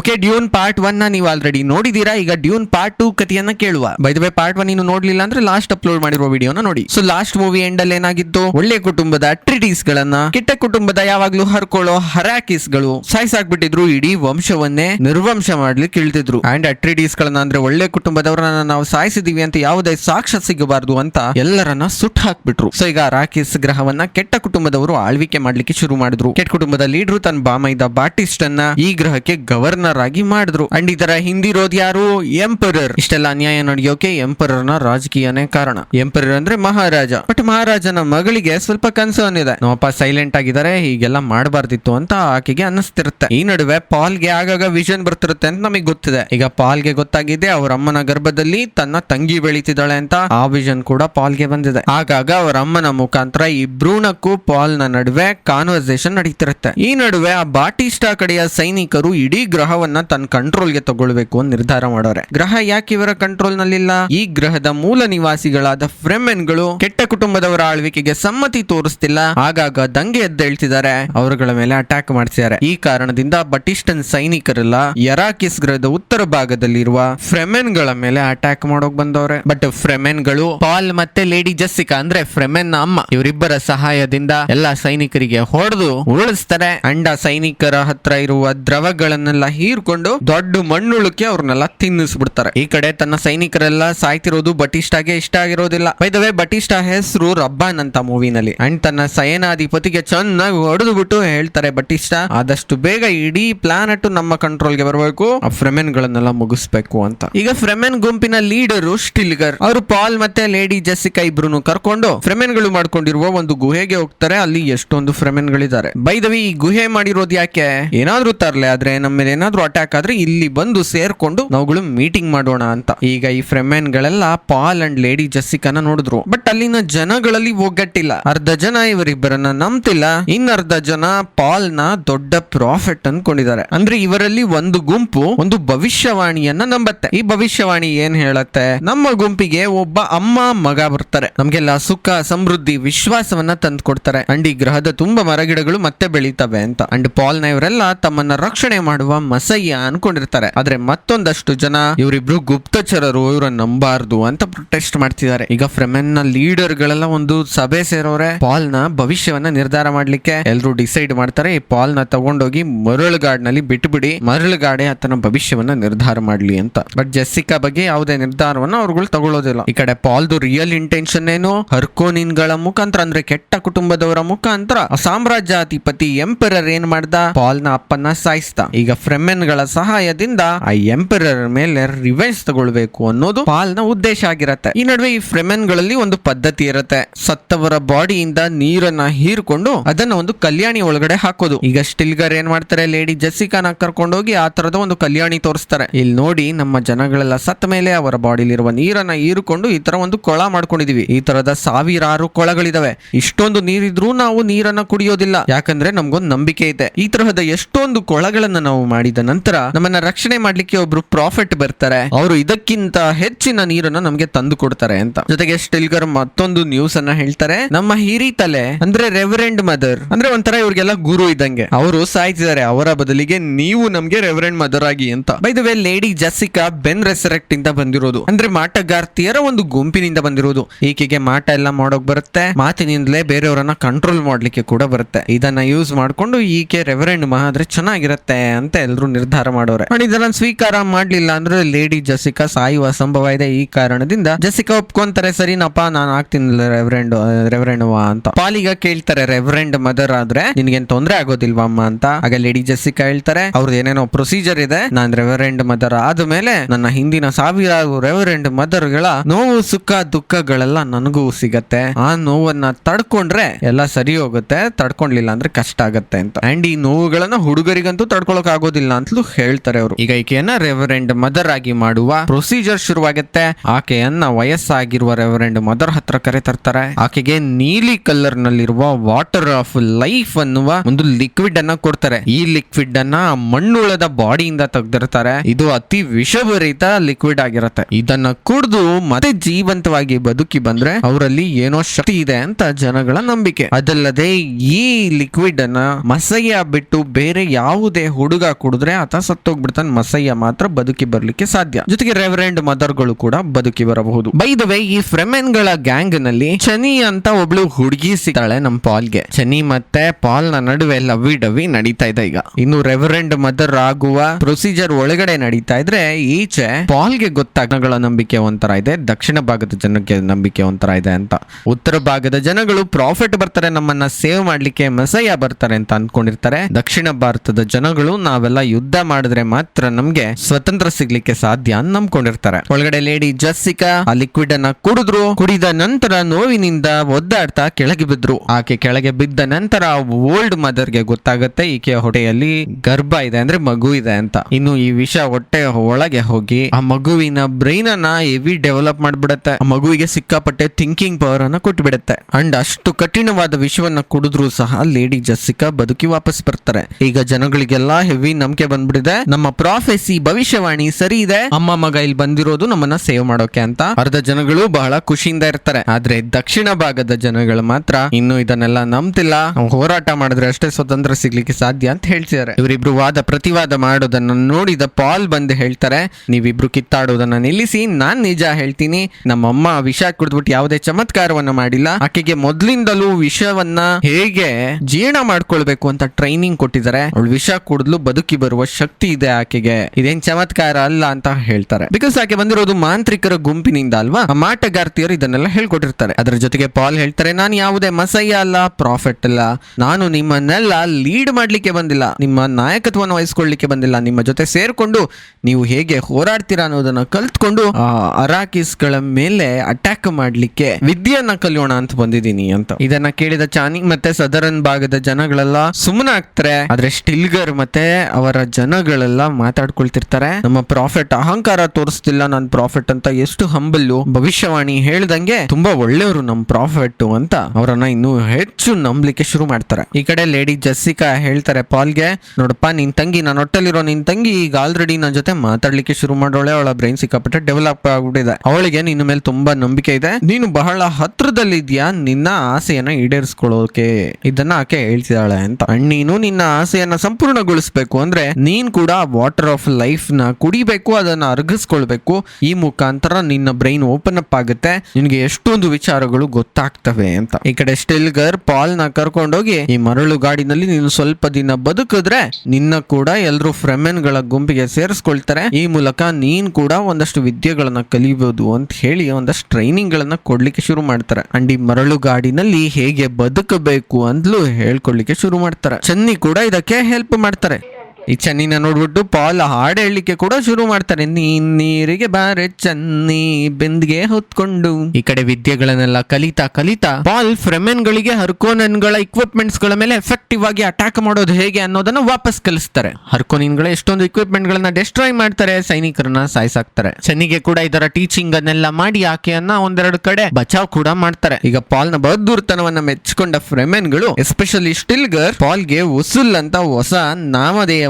Okay Dune part one ನೀವು already ನೋಡಿದೀರಾ ಈಗ ಡ್ಯೂನ್ ಪಾರ್ಟ್ ಟೂ ಕಥೆಯನ್ನ ಕೇಳುವ. By the way part one ನೀನು ನೋಡ್ಲಿಲ್ಲ ಅಂದ್ರೆ ಲಾಸ್ಟ್ ಅಪ್ಲೋಡ್ ಮಾಡಿರುವ ವಿಡಿಯೋನ ನೋಡಿ. ಸೊ ಲಾಸ್ಟ್ ಮೂವಿ ಎಂಡ್ ಅಲ್ಲಿ ಏನಾಗಿತ್ತು? ಒಳ್ಳೆ ಕುಟುಂಬದ ಟ್ರಿಟೀಸ್ ಗಳನ್ನ, ಕೆಟ್ಟ ಕುಟುಂಬದ ಯಾವಾಗ್ಲೂ ಹರ್ಕೊಳ್ಳೋ ಹರಾಕಿಸ್ಗಳು ಸಾಯಿಸಾಕ್ಬಿಟ್ಟಿದ್ರು ಇಡೀ ವಂಶವನ್ನೇ ನಿರ್ವಂಶ ಮಾಡ್ಲಿಕ್ಕೆ ಇಳ್ತಿದ್ರು. ಅಂಡ್ ಅಟ್ರಿಡೀಸ್ ಗಳನ್ನ ಅಂದ್ರೆ ಒಳ್ಳೆ ಕುಟುಂಬದವರನ್ನ ನಾವು ಸಾಯಿಸಿದೀವಿ ಅಂತ ಯಾವುದೇ ಸಾಕ್ಷ್ಯ ಸಿಗಬಾರದು ಅಂತ ಎಲ್ಲರನ್ನ ಸುಟ್ಟು ಹಾಕ್ಬಿಟ್ರು. ಸೊ ಈಗ ರಾಕಿಸ್ ಗ್ರಹವನ್ನ ಕೆಟ್ಟ ಕುಟುಂಬದವರು ಆಳ್ವಿಕೆ ಮಾಡ್ಲಿಕ್ಕೆ ಶುರು ಮಾಡಿದ್ರು. ಕೆಟ್ಟ ಕುಟುಂಬದ ಲೀಡರ್ ತನ್ನ ಬಾಮೈದ ಬಾಟಿಸ್ಟ್ ಅನ್ನ ಈ ಗ್ರಹಕ್ಕೆ ಗವರ್ನರ್ ಆಗಿ ಮಾಡಿದ್ರು. ಅಂಡ್ ಇದರ ಹಿಂದಿರೋದು ಯಾರು? ಎಂಪರರ್. ಇಷ್ಟೆಲ್ಲ ಅನ್ಯಾಯ ನಡೆಯೋಕೆ ಎಂಪರರ್ನ ರಾಜಕೀಯನೇ ಕಾರಣ. ಎಂಪರರ್ ಅಂದ್ರೆ ಮಹಾರಾಜ. ಬಟ್ ಮಹಾರಾಜನ ಮಗಳಿಗೆ ಸ್ವಲ್ಪ ಕನ್ಸರ್ನ್ ಇದೆ ನಮ್ಮಪ್ಪ ಸೈಲೆಂಟ್ ಆಗಿದ್ದಾರೆ, ಹೀಗೆಲ್ಲ ಮಾಡಬಾರ್ದಿತ್ತು ಅಂತ ಆಕೆಗೆ ಅನ್ನಿಸ್ತಿರುತ್ತೆ. ಈ ನಡುವೆ ಪಾಲ್ಗೆ ಆಗಾಗ ವಿಷನ್ ಬರ್ತಿರುತ್ತೆ ಅಂತ ನಮಗೆ ಗೊತ್ತಿದೆ. ಈಗ ಪಾಲ್ಗೆ ಗೊತ್ತಾಗಿದೆ, ಅವ್ರ ಅಮ್ಮನ ಗರ್ಭದಲ್ಲಿ ತನ್ನ ತಂಗಿ ಬೆಳೀತಿದ್ದಾಳೆ ಅಂತ ಆ ವಿಷನ್ ಕೂಡ ಪಾಲ್ಗೆ ಬಂದಿದೆ. ಆಗಾಗ ಅವರ ಅಮ್ಮನ ಮುಖಾಂತರ ಈ ಭ್ರೂಣಕ್ಕೂ ಪಾಲ್ನ ನಡುವೆ ಕಾನ್ವರ್ಸೇಷನ್ ನಡೀತಿರುತ್ತೆ. ಈ ನಡುವೆ ಆ ಬಾಟಿಸ್ಟಾ ಕಡೆಯ ಸೈನಿಕರು ಇಡೀ ಗ್ರಹವನ್ನ ತನ್ನ ಕಂಟ್ರೋಲ್ಗೆ ತಗೊಳ್ಬೇಕು ಅಂತ ನಿರ್ಧಾರ ಮಾಡೋರೆ. ಗ್ರಹ ಯಾಕೆ ಇವರ ಕಂಟ್ರೋಲ್ ನಲ್ಲಿಲ್ಲ? ಈ ಗ್ರಹದ ಮೂಲ ನಿವಾಸಿಗಳಾದ ಫ್ರೆಮೆನ್ಗಳು ಕೆಟ್ಟ ಕುಟುಂಬದವರ ಆಳ್ವಿಕೆಗೆ ಸಮ್ಮತಿ ತೋರಿಸ್ತಿಲ್ಲ. ಆಗಾಗ ದಂಗೆ ಎದ್ದೇಳ್ತಿದ್ದಾರೆ. ಅವರುಗಳ ಮೇಲೆ ಅಟ್ಯಾಕ್ ಮಾಡ್ತಿದ್ದಾರೆ. ಈ ಕಾರಣದಿಂದ ಬಟಿಸ್ಟನ್ ಸೈನಿಕರೆಲ್ಲ ಯರಾಕಿಸ್ ಗ್ರಹದ ಉತ್ತರ ಭಾಗದಲ್ಲಿರುವ ಫ್ರೆಮೆನ್ಗಳ ಮೇಲೆ ಅಟ್ಯಾಕ್ ಮಾಡೋಕ್ ಬಂದವ್ರೆ. ಬಟ್ ಫ್ರೆಮೆನ್ಗಳು ಪಾಲ್ ಮತ್ತೆ ಲೇಡಿ ಜೆಸ್ಸಿಕಾ ಅಂದ್ರೆ ಫ್ರೆಮೆನ್ನ ಅಮ್ಮ. ಇವರಿಬ್ಬರ ಸಹಾಯದಿಂದ ಎಲ್ಲಾ ಸೈನಿಕರಿಗೆ ಹೊಡೆದು ಉರುಳಿಸ್ತಾರೆ. ಅಂಡ ಸೈನಿಕರ ಹತ್ರ ಇರುವ ದ್ರವಗಳನ್ನೆಲ್ಲ ಹೀರ್ಕೊಂಡು ದೊಡ್ಡ ಮಣ್ಣುಳುಕ್ಕೆ ಅವ್ರನ್ನೆಲ್ಲ ತಿನ್ನಿಸ್ಬಿಡ್ತಾರೆ. ಈ ಕಡೆ ತನ್ನ ಸೈನಿಕರೆಲ್ಲ ಸಾಯ್ತಿರೋದು ಬಟಿಷ್ಟಾಗೆ ಇಷ್ಟ ಆಗಿರೋದಿಲ್ಲ. ಬೈದವೆ ಬಟಿಷ್ಠ ಹೆಸರು ರಬ್ಬಾನ್ ಅಂತ ಮೂವಿನಲ್ಲಿ. ಅಂಡ್ ತನ್ನ ಸಯನಾಧಿಪತಿಗೆ ಚೆನ್ನಾಗಿ ಹೊಡೆದು ಬಿಟ್ಟು ಹೇಳ್ತಾರೆ ಬಟಿಷ್ಠ ಆದಷ್ಟು ಬೇಗ ಇಡೀ ಪ್ಲಾನೆಟ್ ನಮ್ಮ ಕಂಟ್ರೋಲ್ಗೆ ಬರಬೇಕು. ಆ ಫ್ರೆಮೆನ್ ಗಳನ್ನೆಲ್ಲ ಮುಗಿಸ್ಬೇಕು ಅಂತ. ಈಗ ಫ್ರೆಮೆನ್ ಗುಂಪಿನ ಲೀಡರು ಸ್ಟಿಲ್ಗರ್ ಅವರು ಪಾಲ್ ಮತ್ತೆ ಲೇಡಿ ಜೆಸಿಕಾ ಇಬ್ರು ಕರ್ಕೊಂಡು ಫ್ರೆಮೆನ್ಗಳು ಮಾಡ್ಕೊಂಡಿರುವ ಒಂದು ಗುಹೆಗೆ ಹೋಗ್ತಾರೆ. ಅಲ್ಲಿ ಎಷ್ಟೊಂದು ಫ್ರೆಮೆನ್ ಗಳಿದ್ದಾರೆ ಬೈದವಿ ಈ ಗುಹೆ ಮಾಡಿರೋದು ಯಾಕೆ? ಏನಾದ್ರೂ ತರಲೆ, ಆದ್ರೆ ನಮ್ಮ ಮೇಲೆ ಏನಾದ್ರೂ ಅಟ್ಯಾಕ್ ಆದ್ರೆ ಇಲ್ಲಿ ಬಂದು ಸೇರ್ಕೊಂಡು ನಾವುಗಳು ಮೀಟಿಂಗ್ ಮಾಡೋಣ ಅಂತ. ಈಗ ಈ ಫ್ರೆಮೆನ್ ಗಳೆಲ್ಲ ಪಾಲ್ ಅಂಡ್ ಲೇಡಿ ಜಸ್ಸಿಕನ ನೋಡಿದ್ರು. ಬಟ್ ಅಲ್ಲಿನ ಜನಗಳಲ್ಲಿ ಒಗ್ಗಟ್ಟಿಲ್ಲ. ಅರ್ಧ ಜನ ಇವರಿಬ್ಬರನ್ನ ನಂಬ್ತಿಲ್ಲ. ಇನ್ನರ್ಧ ಜನ ಪಾಲ್ನ ದೊಡ್ಡ ಪ್ರಾಫಿಟ್ ಅನ್ಕೊಂಡಿದ್ದಾರೆ. ಅಂದ್ರೆ ಇವರಲ್ಲಿ ಒಂದು ಗುಂಪು ಒಂದು ಭವಿಷ್ಯವಾಣಿಯನ್ನ ನಂಬತ್ತೆ. ಈ ಭವಿಷ್ಯವಾಣಿ ಏನ್ ಹೇಳತ್ತೆ? ನಮ್ಮ ಗುಂಪಿಗೆ ಒಬ್ಬ ಅಮ್ಮ ಮಗ ಬರ್ತಾರೆ. ನಮ್ಗೆಲ್ಲ ಸುಖ, ಸಮೃದ್ಧಿ, ವಿಶ್ವಾಸವನ್ನ ತಂದು ಕೊಡ್ತಾರೆ ಅಂಡ್ ಈ ಗ್ರಹದ ತುಂಬಾ ಮರಗಿಡಗಳು ಮತ್ತೆ ಬೆಳೀತವೆ ಅಂತ. ಅಂಡ್ ಪಾಲ್ನ ಇವರೆಲ್ಲ ತಮ್ಮನ್ನ ರಕ್ಷಣೆ ಮಾಡುವ ಮಸಯ್ಯ ಅನ್ಕೊಂಡಿರ್ತಾರೆ. ಆದ್ರೆ ಮತ್ತೊಂದಷ್ಟು ಜನ ಇವರಿಬ್ರು ಗುಪ್ತಚರರು ಇವರನ್ನ ನಂಬಾರ್ದು ಅಂತ ಪ್ರೊಟೆಸ್ಟ್ ಮಾಡ್ತಿದ್ದಾರೆ. ಈಗ ಫ್ರೆಮೆನ್ನ ಲೀಡರ್ ಗಳೆಲ್ಲ ಒಂದು ಸಭೆ ಸೇರೋರೆ. ಪಾಲ್ನ ಭವಿಷ್ಯವನ್ನ ನಿರ್ಧಾರ ಮಾಡ್ಲಿಕ್ಕೆ ಎಲ್ರು ಡಿಸೈಡ್ ಮಾಡ್ತಾರೆ. ಈ ಪಾಲ್ನ ತಗೊಂಡೋಗಿ ಮರಳುಗಾಡ್ನಲ್ಲಿ ಬಿಟ್ಬಿಡಿ. ಮರಳುಗಾಡೆ ಆತನ ಭವಿಷ್ಯವನ್ನ ನಿರ್ಧಾರ ಮಾಡ್ಲಿ ಅಂತ. ಬಟ್ ಜೆಸ್ಸಿಕಾ ಬಗ್ಗೆ ಯಾವುದೇ ನಿರ್ಧಾರವನ್ನ ಅವ್ರುಗಳು ತಗೊಳ್ಳೋದಿಲ್ಲ. ಈ ಕಡೆ ಪಾಲ್ದು ರಿಯಲ್ ಇಂಟೆನ್ಷನ್ ಏನು? ಹರ್ಕೋನಿನ್ಗಳ ಮುಖಾಂತರ ಅಂದ್ರೆ ಕೆಟ್ಟ ಕುಟುಂಬದವರ ಮುಖಾಂತರ ಸಾಮ್ರಾಜ್ಯಾಧಿಪತಿ ಎಂಪರರ್ ಏನ್ ಮಾಡ್ದ? ಪಾಲ್ನ ಅಪ್ಪನ್ನ ಸಾಯಿಸ್ತಾ ಈಗ ಫ್ರೆಮೆನ್ ಗಳ ಸಹಾಯದಿಂದ ಆ ಎಂಪರರ್ ಮೇಲೆ ರಿವೆಂಜ್ ತಗೊಳ್ಬೇಕು ಅನ್ನೋದು ಪಾಲ್ನ ಉದ್ದೇಶ ಆಗಿರತ್ತೆ. ಈ ನಡುವೆ ಈ ಫ್ರೆಮೆನ್ಗಳಲ್ಲಿ ಒಂದು ಪದ್ಧತಿ ಇರುತ್ತೆ. ಸತ್ತವರ ಬಾಡಿಯಿಂದ ನೀರನ್ನ ಹೀರ್ಕೊಂಡು ಅದನ್ನ ಒಂದು ಕಲ್ಯಾಣಿ ಒಳಗಡೆ ಹಾಕೋದು. ಈಗ ಸ್ಟಿಲ್ಗರ್ ಏನ್ ಮಾಡ್ತಾರೆ? ಲೇಡಿ ಜೆಸಿಕಾನ ಕರ್ಕೊಂಡೋಗಿ ಆ ತರದ ಒಂದು ಕಲ್ಯಾಣಿ ತೋರಿಸ್ತಾರೆ. ಇಲ್ಲಿ ನೋಡಿ ನಮ್ಮ ಜನಗಳೆಲ್ಲ ಸತ್ತ ಮೇಲೆ ಅವರ ಬಾಡಿಲಿರುವ ನೀರನ್ನ ಹೀರ್ಕೊಂಡು ಈ ತರ ಒಂದು ಕೊಳ ಮಾಡ್ಕೊಂಡಿದೀವಿ. ಈ ತರದ ಸಾವಿರಾರು ಕೊಳಗಳಿದಾವೆ. ಇಷ್ಟೊಂದು ನೀರಿದ್ರೂ ನಾವು ನೀರನ್ನ ಕುಡಿಯೋದಿಲ್ಲ. ಯಾಕಂದ್ರೆ ನಮ್ಗೊಂದು ನಂಬಿಕೆ ಇದೆ ಈ ತರಹದ ಎಷ್ಟೊಂದು ಕೊಳಗಳನ್ನ ನಾವು ಮಾಡಿದ ನಂತರ ನಮ್ಮನ್ನ ರಕ್ಷಣೆ ಮಾಡ್ಲಿಕ್ಕೆ ಒಬ್ರು ಪ್ರಾಫಿಟ್ ಬರ್ತಾರೆ. ಅವರು ಇದಕ್ಕಿಂತ ಹೆಚ್ಚಿನ ನೀರನ್ನ ನಮ್ಗೆ ತಂದು ಕೊಡ್ತಾರೆ ಅಂತ. ಜೊತೆಗೆ ಸ್ಟಿಲ್ಗರ್ ಮತ್ತೊಂದು ನ್ಯೂಸ್ ಅನ್ನ ಹೇಳ್ತಾರೆ. ನಮ್ಮ ಹಿರಿ ತಲೆ ಅಂದ್ರೆ ರೆವರೆಂಡ್ ಮದರ್ ಅಂದ್ರೆ ಒಂಥರ ಇವ್ರಿಗೆಲ್ಲ ಗುರು ಇದ್ದಂಗೆ. ಅವರು ಸಾಯ್ತಿದ್ದಾರೆ, ಅವರ ಬದಲಿಗೆ ನೀವು ನಮ್ಗೆ ರೆವರೆಂಡ್ ಮದರ್ ಆಗಿ ಅಂತ. By the way lady Jessica ಬೆನ್ ರೆಸರೆಕ್ಟ್ ಇಂದ ಬಂದಿರೋದು. ಅಂದ್ರೆ ಮಾಟಗಾರ್ತಿಯರ ಒಂದು ಗುಂಪಿನಿಂದ ಬಂದಿರೋದು. ಈಕೆಗೆ ಮಾಟ ಎಲ್ಲ ಮಾಡೋಕ್ ಬರುತ್ತೆ. ಮಾತಿನಿಂದಲೇ ಬೇರೆಯವರನ್ನ ಕಂಟ್ರೋಲ್ ಮಾಡ್ಲಿಕ್ಕೆ ಕೂಡ ಬರುತ್ತೆ. ಇದನ್ನ ಯೂಸ್ ಮಾಡ್ಕೊಂಡು ಈಕೆ ರೆವರೆಂಡ್ ಮಹಾದ್ರೆ ಚೆನ್ನಾಗಿರತ್ತೆ ಅಂತ ಎಲ್ರು ನಿರ್ಧಾರ ಮಾಡೋರೆ. ಇದನ್ನ ಸ್ವೀಕಾರ ಮಾಡ್ಲಿಲ್ಲ ಅಂದ್ರೆ ಲೇಡಿ ಜಸಿಕಾ ಸಾಯುವ ಸಂಭವ ಇದೆ ಈ ಕಾರಣದಿಂದ. ಜಸಿಕಾ ಒಪ್ಕೊಂತಾರೆ ಸರಿನಪ್ಪ ನಾನು ಆಗ್ತೀನಿ ರೆವರೆಂಡ್ ರೆವರೆಂಡ್ ಅಂತ. ಪಾಲಿಗ ಕೇಳ್ತಾರೆ, ರೆವರೆಂಡ್ ಮದರ್ ಆದ್ರೆ, ನಿನ್ಗೇನ್ ತೊಂದ್ರೆ ಆಗೋದಿಲ್ವಾ ಅಮ್ಮ ಅಂತ. ಆಗ ಲೇಡಿ ಜಸಿಕಾ ಹೇಳ್ತಾರೆ ಅವ್ರದ್ದು ಏನೇನೋ ಪ್ರೊಸೀಜರ್ ಇದೆ, ನಾನ್ ರೆವರೆಂಡ್ ಮದರ್ ಆದ್ಮೇಲೆ ನನ್ನ ಹಿಂದಿನ ಸಾವಿರಾರು ರೆವರೆಂಡ್ ಮದರ್ಗಳ ನೋವು, ಸುಖ, ದುಃಖಗಳೆಲ್ಲ ನನಗೂ ಸಿಗತ್ತೆ. ಆ ನೋವನ್ನ ತಡ್ಕೊಂಡ್ರೆ ಎಲ್ಲ ಸರಿ ಹೋಗುತ್ತೆ ತಡ್ಕೊಂಡ್ಲಿಲ್ಲ ಅಂದ್ರೆ ಕಷ್ಟ ಆಗತ್ತೆ ಅಂತ. ಅಂಡ್ ಈ ನೋವುಗಳನ್ನ ಹುಡುಗರಿಗಂತೂ ತಡ್ಕೊಳಕ್ ಆಗೋದಿಲ್ಲ ಅಂತಲೂ ಹೇಳ್ತಾರೆ ಅವರು. ಈಗ ಈಕೆಯನ್ನ ರೆವರೆಂಡ್ ಮದರ್ ಆಗಿ ಮಾಡುವ ಪ್ರೊಸೀಜರ್ ಶುರುವಾಗುತ್ತೆ. ಆಕೆಯನ್ನ ವಯಸ್ಸಾಗಿರುವ ರೆವರೆಂಡ್ ಮದರ್ ಹತ್ರ ಕರೆ ತರ್ತಾರೆ. ಆಕೆಗೆ ನೀಲಿ ಕಲರ್ ನಲ್ಲಿರುವ ವಾಟರ್ ಆಫ್ ಲೈಫ್ ಅನ್ನುವ ಒಂದು ಲಿಕ್ವಿಡ್ ಅನ್ನ ಕೊಡ್ತಾರೆ. ಈ ಲಿಕ್ವಿಡ್ ಅನ್ನ ಮಣ್ಣುಳದ ಬಾಡಿಯಿಂದ ತೆಗ್ದಿರ್ತಾರೆ. ಇದು ಅತಿ ವಿಷಭರಿತ ಲಿಕ್ವಿಡ್ ಆಗಿರತ್ತೆ. ಇದನ್ನ ಕುಡಿದು ಮತ್ತೆ ಜೀವಂತವಾಗಿ ಬದುಕಿ ಬಂದ್ರೆ ಅವರಲ್ಲಿ ಏನೋ ಶಕ್ತಿ ಇದೆ ಅಂತ ಜನಗಳ ನಂಬಿಕೆ. ಅದಲ್ಲದೆ ಈ ಲಿಕ್ವಿಡ್ ಅನ್ನ ಮಸಯ್ಯ ಬಿಟ್ಟು ಬೇರೆ ಯಾವುದೇ ಹುಡುಗ ಕುಡಿದ್ರೆ ಹೋದ್ರೆ ಆತ ಸತ್ತೋಗ್ಬಿಡ್ತಾನೆ. ಮಸಯ್ಯ ಮಾತ್ರ ಬದುಕಿ ಬರ್ಲಿಕ್ಕೆ ಸಾಧ್ಯ. ಜೊತೆಗೆ ರೆವರೆಂಡ್ ಮದರ್ಗಳು ಕೂಡ ಬದುಕಿ ಬರಬಹುದು. ಬೈ ದ ವೇ ಈ ಫ್ರೆಮೆನ್ಗಳ ಗ್ಯಾಂಗ್ನಲ್ಲಿ ಚನಿ ಅಂತ ಒಬ್ಳು ಹುಡುಗಿ ಸಿಗ್ತಾಳೆ ನಮ್ ಪಾಲ್ಗೆ. ಚನಿ ಮತ್ತೆ ಪಾಲ್ನ ನಡುವೆ ಲವ್ವಿ ಡವಿ ನಡೀತಾ ಇದೆ ಈಗ. ಇನ್ನು ರೆವರೆಂಡ್ ಮದರ್ ಆಗುವ ಪ್ರೊಸೀಜರ್ ಒಳಗಡೆ ನಡೀತಾ ಇದ್ರೆ ಈಚೆ ಪಾಲ್ಗೆ ಗೊತ್ತಾಗಗಳ ನಂಬಿಕೆ ಒಂಥರ ಇದೆ, ದಕ್ಷಿಣ ಭಾಗದ ಜನಕ್ಕೆ ನಂಬಿಕೆ ಒಂಥರ ಇದೆ ಅಂತ. ಉತ್ತರ ಭಾಗದ ಜನಗಳು ಪ್ರಾಫಿಟ್ ಬರ್ತಾರೆ, ನಮ್ಮನ್ನ ಸೇವ್ ಮಾಡ್ಲಿಕ್ಕೆ ಮಸಯ್ಯ ಬರ್ತಾರೆ ಅಂತ ಅನ್ಕೊಂಡಿರ್ತಾರೆ. ದಕ್ಷಿಣ ಭಾರತದ ಜನಗಳು ನಾವೆಲ್ಲ ಯುದ್ಧ ಮಾಡಿದ್ರೆ ಮಾತ್ರ ನಮ್ಗೆ ಸ್ವತಂತ್ರ ಸಿಗ್ಲಿಕ್ಕೆ ಸಾಧ್ಯ ಅಂತ ನಂಬ್ಕೊಂಡಿರ್ತಾರೆ. ಒಳಗಡೆ ಲೇಡಿ ಜಸ್ಸಿಕಾ, ಆ ಲಿಕ್ವಿಡ್ ಅನ್ನ ಕುಡಿದ್ರು. ಕುಡಿದ ನಂತರ ನೋವಿನಿಂದ ಒದ್ದಾಡ್ತಾ ಕೆಳಗೆ ಬಿದ್ರು. ಆಕೆ ಕೆಳಗೆ ಬಿದ್ದ ನಂತರ ಓಲ್ಡ್ ಮದರ್ಗೆ ಗೊತ್ತಾಗುತ್ತೆ, ಈಕೆಯ ಹೊಟ್ಟೆಯಲ್ಲಿ ಗರ್ಭ ಇದೆ ಅಂದ್ರೆ ಮಗು ಇದೆ ಅಂತ. ಇನ್ನು ಈ ವಿಷ ಹೊಟ್ಟೆ ಒಳಗೆ ಹೋಗಿ ಆ ಮಗುವಿನ ಬ್ರೈನ್ ಅನ್ನ ಹೆವಿ ಡೆವಲಪ್ ಮಾಡ್ಬಿಡತ್ತೆ. ಆ ಮಗುವಿಗೆ ಸಿಕ್ಕಾಪಟ್ಟೆ ಥಿಂಕಿಂಗ್ ಪವರ್ ಅನ್ನ ಕೊಟ್ಬಿಡತ್ತೆ. ಅಂಡ್ ಅಷ್ಟು ಕಠಿಣವಾದ ವಿಷವನ್ನ ಕುಡಿದ್ರು ಸಹ ಲೇಡಿ ಜಸ್ಸಿಕಾ ಬದುಕಿ ವಾಪಸ್ ಬರ್ತಾರೆ. ಈಗ ಜನಗಳಿಗೆಲ್ಲ ಹೆವಿ ನಂಬಿಕೆ ಬಂದ್ಬಿಟ್ಟಿದೆ. ನಮ್ಮ ಪ್ರಾಫೆಸಿ ಭವಿಷ್ಯವಾಣಿ ಸರಿ ಇದೆ. ಅಮ್ಮ ಮಗ ಇಲ್ಲಿ ಬಂದಿರೋದು ನಮ್ಮನ್ನ ಸೇವ್ ಮಾಡೋಕೆ ಅಂತ. ಅರ್ಧ ಜನಗಳು ಬಹಳ ಖುಷಿಯಿಂದ ಇರ್ತಾರೆ. ಆದ್ರೆ ದಕ್ಷಿಣ ಭಾಗದ ಜನಗಳು ಮಾತ್ರ ಇನ್ನು ಇದನ್ನೆಲ್ಲ ನಂಬ್ತಿಲ್ಲ. ಹೋರಾಟ ಮಾಡಿದ್ರೆ ಅಷ್ಟೇ ಸ್ವತಂತ್ರ ಸಿಗ್ಲಿಕ್ಕೆ ಸಾಧ್ಯ ಅಂತ ಹೇಳ್ತಿದ್ದಾರೆ. ಇವರಿಬ್ರು ವಾದ ಪ್ರತಿವಾದ ಮಾಡೋದನ್ನ ನೋಡಿದ ಪಾಲ್ ಬಂದು ಹೇಳ್ತಾರೆ, ನೀವಿಬ್ರು ಕಿತ್ತಾಡೋದನ್ನ ನಿಲ್ಲಿಸಿ, ನಾನ್ ನಿಜ ಹೇಳ್ತೀನಿ. ನಮ್ಮ ಅಮ್ಮ ವಿಷ ಕುಡಿದ್ಬಿಟ್ಟು ಯಾವುದೇ ಚಮತ್ಕಾರವನ್ನ ಮಾಡಿಲ್ಲ. ಆಕೆಗೆ ಮೊದ್ಲಿಂದಲೂ ವಿಷವನ್ನ ಹೇಗೆ ಜೀರ್ಣ ಮಾಡ್ಕೊಳ್ಬೇಕು ಅಂತ ಟ್ರೈನಿಂಗ್ ಕೊಟ್ಟಿದ್ದಾರೆ. ಅವಳು ವಿಷ ಕುಡಿದ್ಲು ಬದುಕಿ ಬರುವ ಶಕ್ತಿ ಇದೆ ಆಕೆಗೆ. ಇದೇನ್ ಚಮತ್ಕಾರ ಅಲ್ಲ ಅಂತ ಹೇಳ್ತಾರೆ. ಬಿಕಾಸ್ ಆಕೆ ಬಂದಿರೋದು ಮಾಂತ್ರಿಕರ ಗುಂಪಿನಿಂದ ಅಲ್ವಾ? ಮಾಟಗಾರ್ತಿಯರು ಇದನ್ನೆಲ್ಲ ಹೇಳ್ಕೊಟ್ಟಿರ್ತಾರೆ. ಅದರ ಜೊತೆಗೆ ಪಾಲ್ ಹೇಳ್ತಾರೆ, ನಾನು ಯಾವುದೇ ಮಸಯ್ಯ ಅಲ್ಲ ಪ್ರಾಫಿಟ್ ಅಲ್ಲ. ನಾನು ನಿಮ್ಮನ್ನೆಲ್ಲ ಲೀಡ್ ಮಾಡ್ಲಿಕ್ಕೆ ಬಂದಿಲ್ಲ. ನಿಮ್ಮ ನಾಯಕತ್ವವನ್ನು ವಹಿಸ್ಕೊಳ್ಳಿಕ್ಕೆ ಬಂದಿಲ್ಲ. ನಿಮ್ಮ ಜೊತೆ ಸೇರ್ಕೊಂಡು ನೀವು ಹೇಗೆ ಹೋರಾಡ್ತೀರಾ ಅನ್ನೋದನ್ನ ಕಲ್ತ್ಕೊಂಡು, ಆ ಅರಾಕಿಸ್ಗಳ ಮೇಲೆ ಅಟ್ಯಾಕ್ ಮಾಡ್ಲಿಕ್ಕೆ ವಿದ್ಯೆಯನ್ನ ಕಲಿಯೋಣ ಅಂತ ಬಂದಿದ್ದೀನಿ ಅಂತ. ಇದನ್ನ ಕೇಳಿದ ಚಾನಿ ಮತ್ತೆ ಸದರನ್ ಭಾಗದ ಜನಗಳೆಲ್ಲ ಸುಮ್ಮನಾಗ್ತಾರೆ ಆದ್ರೆ ಸ್ಟಿಲ್ಗರ್ ಮತ್ತೆ ಅವರ ಜನಗಳೆಲ್ಲ ಮಾತಾಡ್ಕೊಳ್ತಿರ್ತಾರೆ. ನಮ್ಮ ಪ್ರಾಫಿಟ್ ಅಹಂಕಾರ ತೋರಿಸ್ತಿಲ್ಲ ನನ್ ಪ್ರಾಫಿಟ್ ಅಂತ ಎಷ್ಟು ಹಂಬಲ್ಲು ಭವಿಷ್ಯವಾಣಿ ಹೇಳ್ದಂಗೆ ತುಂಬಾ ಒಳ್ಳೆಯವರು ನಮ್ ಪ್ರಾಫಿಟ್ ಅಂತ ಅವರನ್ನ ಇನ್ನು ಹೆಚ್ಚು ನಂಬಲಿಕ್ಕೆ ಶುರು ಮಾಡ್ತಾರೆ. ಈ ಕಡೆ ಲೇಡಿ ಜಸ್ಸಿಕಾ ಹೇಳ್ತಾರೆ ಪಾಲ್ಗೆ, ನೋಡಪ್ಪ, ನಿನ್ ತಂಗಿ, ನಾನ್ ಒಟ್ಟಲ್ಲಿರೋ ನಿನ್ ತಂಗಿ ಈಗ ಆಲ್ರೆಡಿ ನನ್ನ ಜೊತೆ ಮಾತಾಡ್ಲಿಕ್ಕೆ ಶುರು ಮಾಡೋಳೆ ಅವಳ ಬ್ರೈನ್ ಸಿಕ್ಕಾಪಟ್ಟೆ ಡೆವಲಪ್ ಆಗ್ಬಿಟ್ಟಿದೆ. ಅವಳಿಗೆ ನಿನ್ನ ಮೇಲೆ ತುಂಬಾ ನಂಬಿಕೆ ಇದೆ. ನೀನು ಬಹಳ ಹತ್ರದಲ್ಲಿದ್ಯಾ? ನಿನ್ನ ಆಸೆಯನ್ನ ಈಡೇರಿಸ್ಕೊಳ್ಳೋಕೆ ಇದನ್ನ ಆಕೆ ಹೇಳ್ತಿದ್ದಾಳೆ ಅಂತ. ನೀನು ನಿನ್ನ ಆಸೆಯನ್ನ ಸಂಪೂರ್ಣಗೊಳಿಸ್ಬೇಕು. ಅಂದ್ರೆ ನೀನ್ ಕೂಡ ವಾಟರ್ ಆಫ್ ಲೈಫ್ನ ಕುಡಿಬೇಕು, ಅದನ್ನ ಅರ್ಗಿಸ್ಕೊಳ್ಬೇಕು. ಈ ಮುಖಾಂತರ ನಿನ್ನ ಬ್ರೈನ್ ಓಪನ್ ಅಪ್ ಆಗುತ್ತೆ. ನಿನಗೆ ಎಷ್ಟೊಂದು ವಿಚಾರಗಳು ಗೊತ್ತಾಗ್ತವೆ ಅಂತ. ಈ ಕಡೆ ಸ್ಟಿಲ್ಗರ್ ಪಾಲ್ನ ಕರ್ಕೊಂಡೋಗಿ ಈ ಮರಳು ಗಾಡಿನಲ್ಲಿ ನೀನು ಸ್ವಲ್ಪ ದಿನ ಬದುಕಿದ್ರೆ ನಿನ್ನ ಕೂಡ ಎಲ್ರು ಫ್ರೆಮೆನ್ಗಳ ಗುಂಪಿಗೆ ಸೇರಿಸ್ಕೊಳ್ತಾರೆ. ಈ ಮೂಲಕ ನೀನ್ ಕೂಡ ಒಂದಷ್ಟು ವಿದ್ಯೆಗಳನ್ನ ಕಲಿಬಹುದು ಅಂತ ಹೇಳಿ ಒಂದಷ್ಟು ಟ್ರೈನಿಂಗ್ ಗಳನ್ನ ಕೊಡ್ಲಿಕ್ಕೆ ಶುರು ಮಾಡ್ತಾರೆ. ಅಂಡ್ ಈ ಮರಳು ಗಾಡಿನಲ್ಲಿ ಹೇಗೆ ಬದುಕಬೇಕು ಅಂತಲೂ ಹೇಳ್ಕೊಡ್ಲಿಕ್ಕೆ ಶುರು ಮಾಡ್ತಾರೆ. ಚನ್ನಿ ಕೂಡ ಇದಕ್ಕೆ ಹೆಲ್ಪ್ ಮಾಡ್ತಾರೆ. ಈ ಚನ್ನಿನ ನೋಡ್ಬಿಟ್ಟು ಪಾಲ್ ಹಾಡು ಹೇಳಲಿಕ್ಕೆ ಕೂಡ ಶುರು ಮಾಡ್ತಾರೆ. ನೀನ್ ನೀರಿಗೆ ಬಾರೆ ಚನ್ನಿ ಬೆಂದ್ಗೆ ಹೊತ್ಕೊಂಡು. ಈ ಕಡೆ ವಿದ್ಯೆಗಳನ್ನೆಲ್ಲ ಕಲಿತಾ ಕಲಿತಾ ಪಾಲ್ ಫ್ರೆಮೆನ್ ಗಳಿಗೆ ಹರ್ಕೋನನ್ಗಳ ಇಕ್ವಿಪ್ಮೆಂಟ್ಸ್ಗಳ ಮೇಲೆ ಎಫೆಕ್ಟಿವ್ ಆಗಿ ಅಟ್ಯಾಕ್ ಮಾಡೋದು ಹೇಗೆ ಅನ್ನೋದನ್ನ ವಾಪಸ್ ಕಲಿಸ್ತಾರೆ. ಹರ್ಕೋನಿನ್ಗಳ ಎಷ್ಟೊಂದು ಇಕ್ವಿಪ್ಮೆಂಟ್ ಗಳನ್ನ ಡೆಸ್ಟ್ರಾಯ್ ಮಾಡ್ತಾರೆ. ಸೈನಿಕರನ್ನ ಸಾಯಿಸಾಕ್ತಾರೆ. ಚನ್ನಿಗೆ ಕೂಡ ಇದರ ಟೀಚಿಂಗ್ ಅನ್ನೆಲ್ಲ ಮಾಡಿ ಆಕೆಯನ್ನ ಒಂದೆರಡು ಕಡೆ ಬಚಾವ್ ಕೂಡ ಮಾಡ್ತಾರೆ. ಈಗ ಪಾಲ್ನ ಬಹದ್ದೂರ್ತನವನ್ನ ಮೆಚ್ಚಿಕೊಂಡ ಫ್ರೆಮೆನ್ಗಳು ಎಸ್ಪೆಷಲಿ ಸ್ಟಿಲ್ಗರ್ ಪಾಲ್ಗೆ ಉಸುಲ್ ಅಂತ ಹೊಸ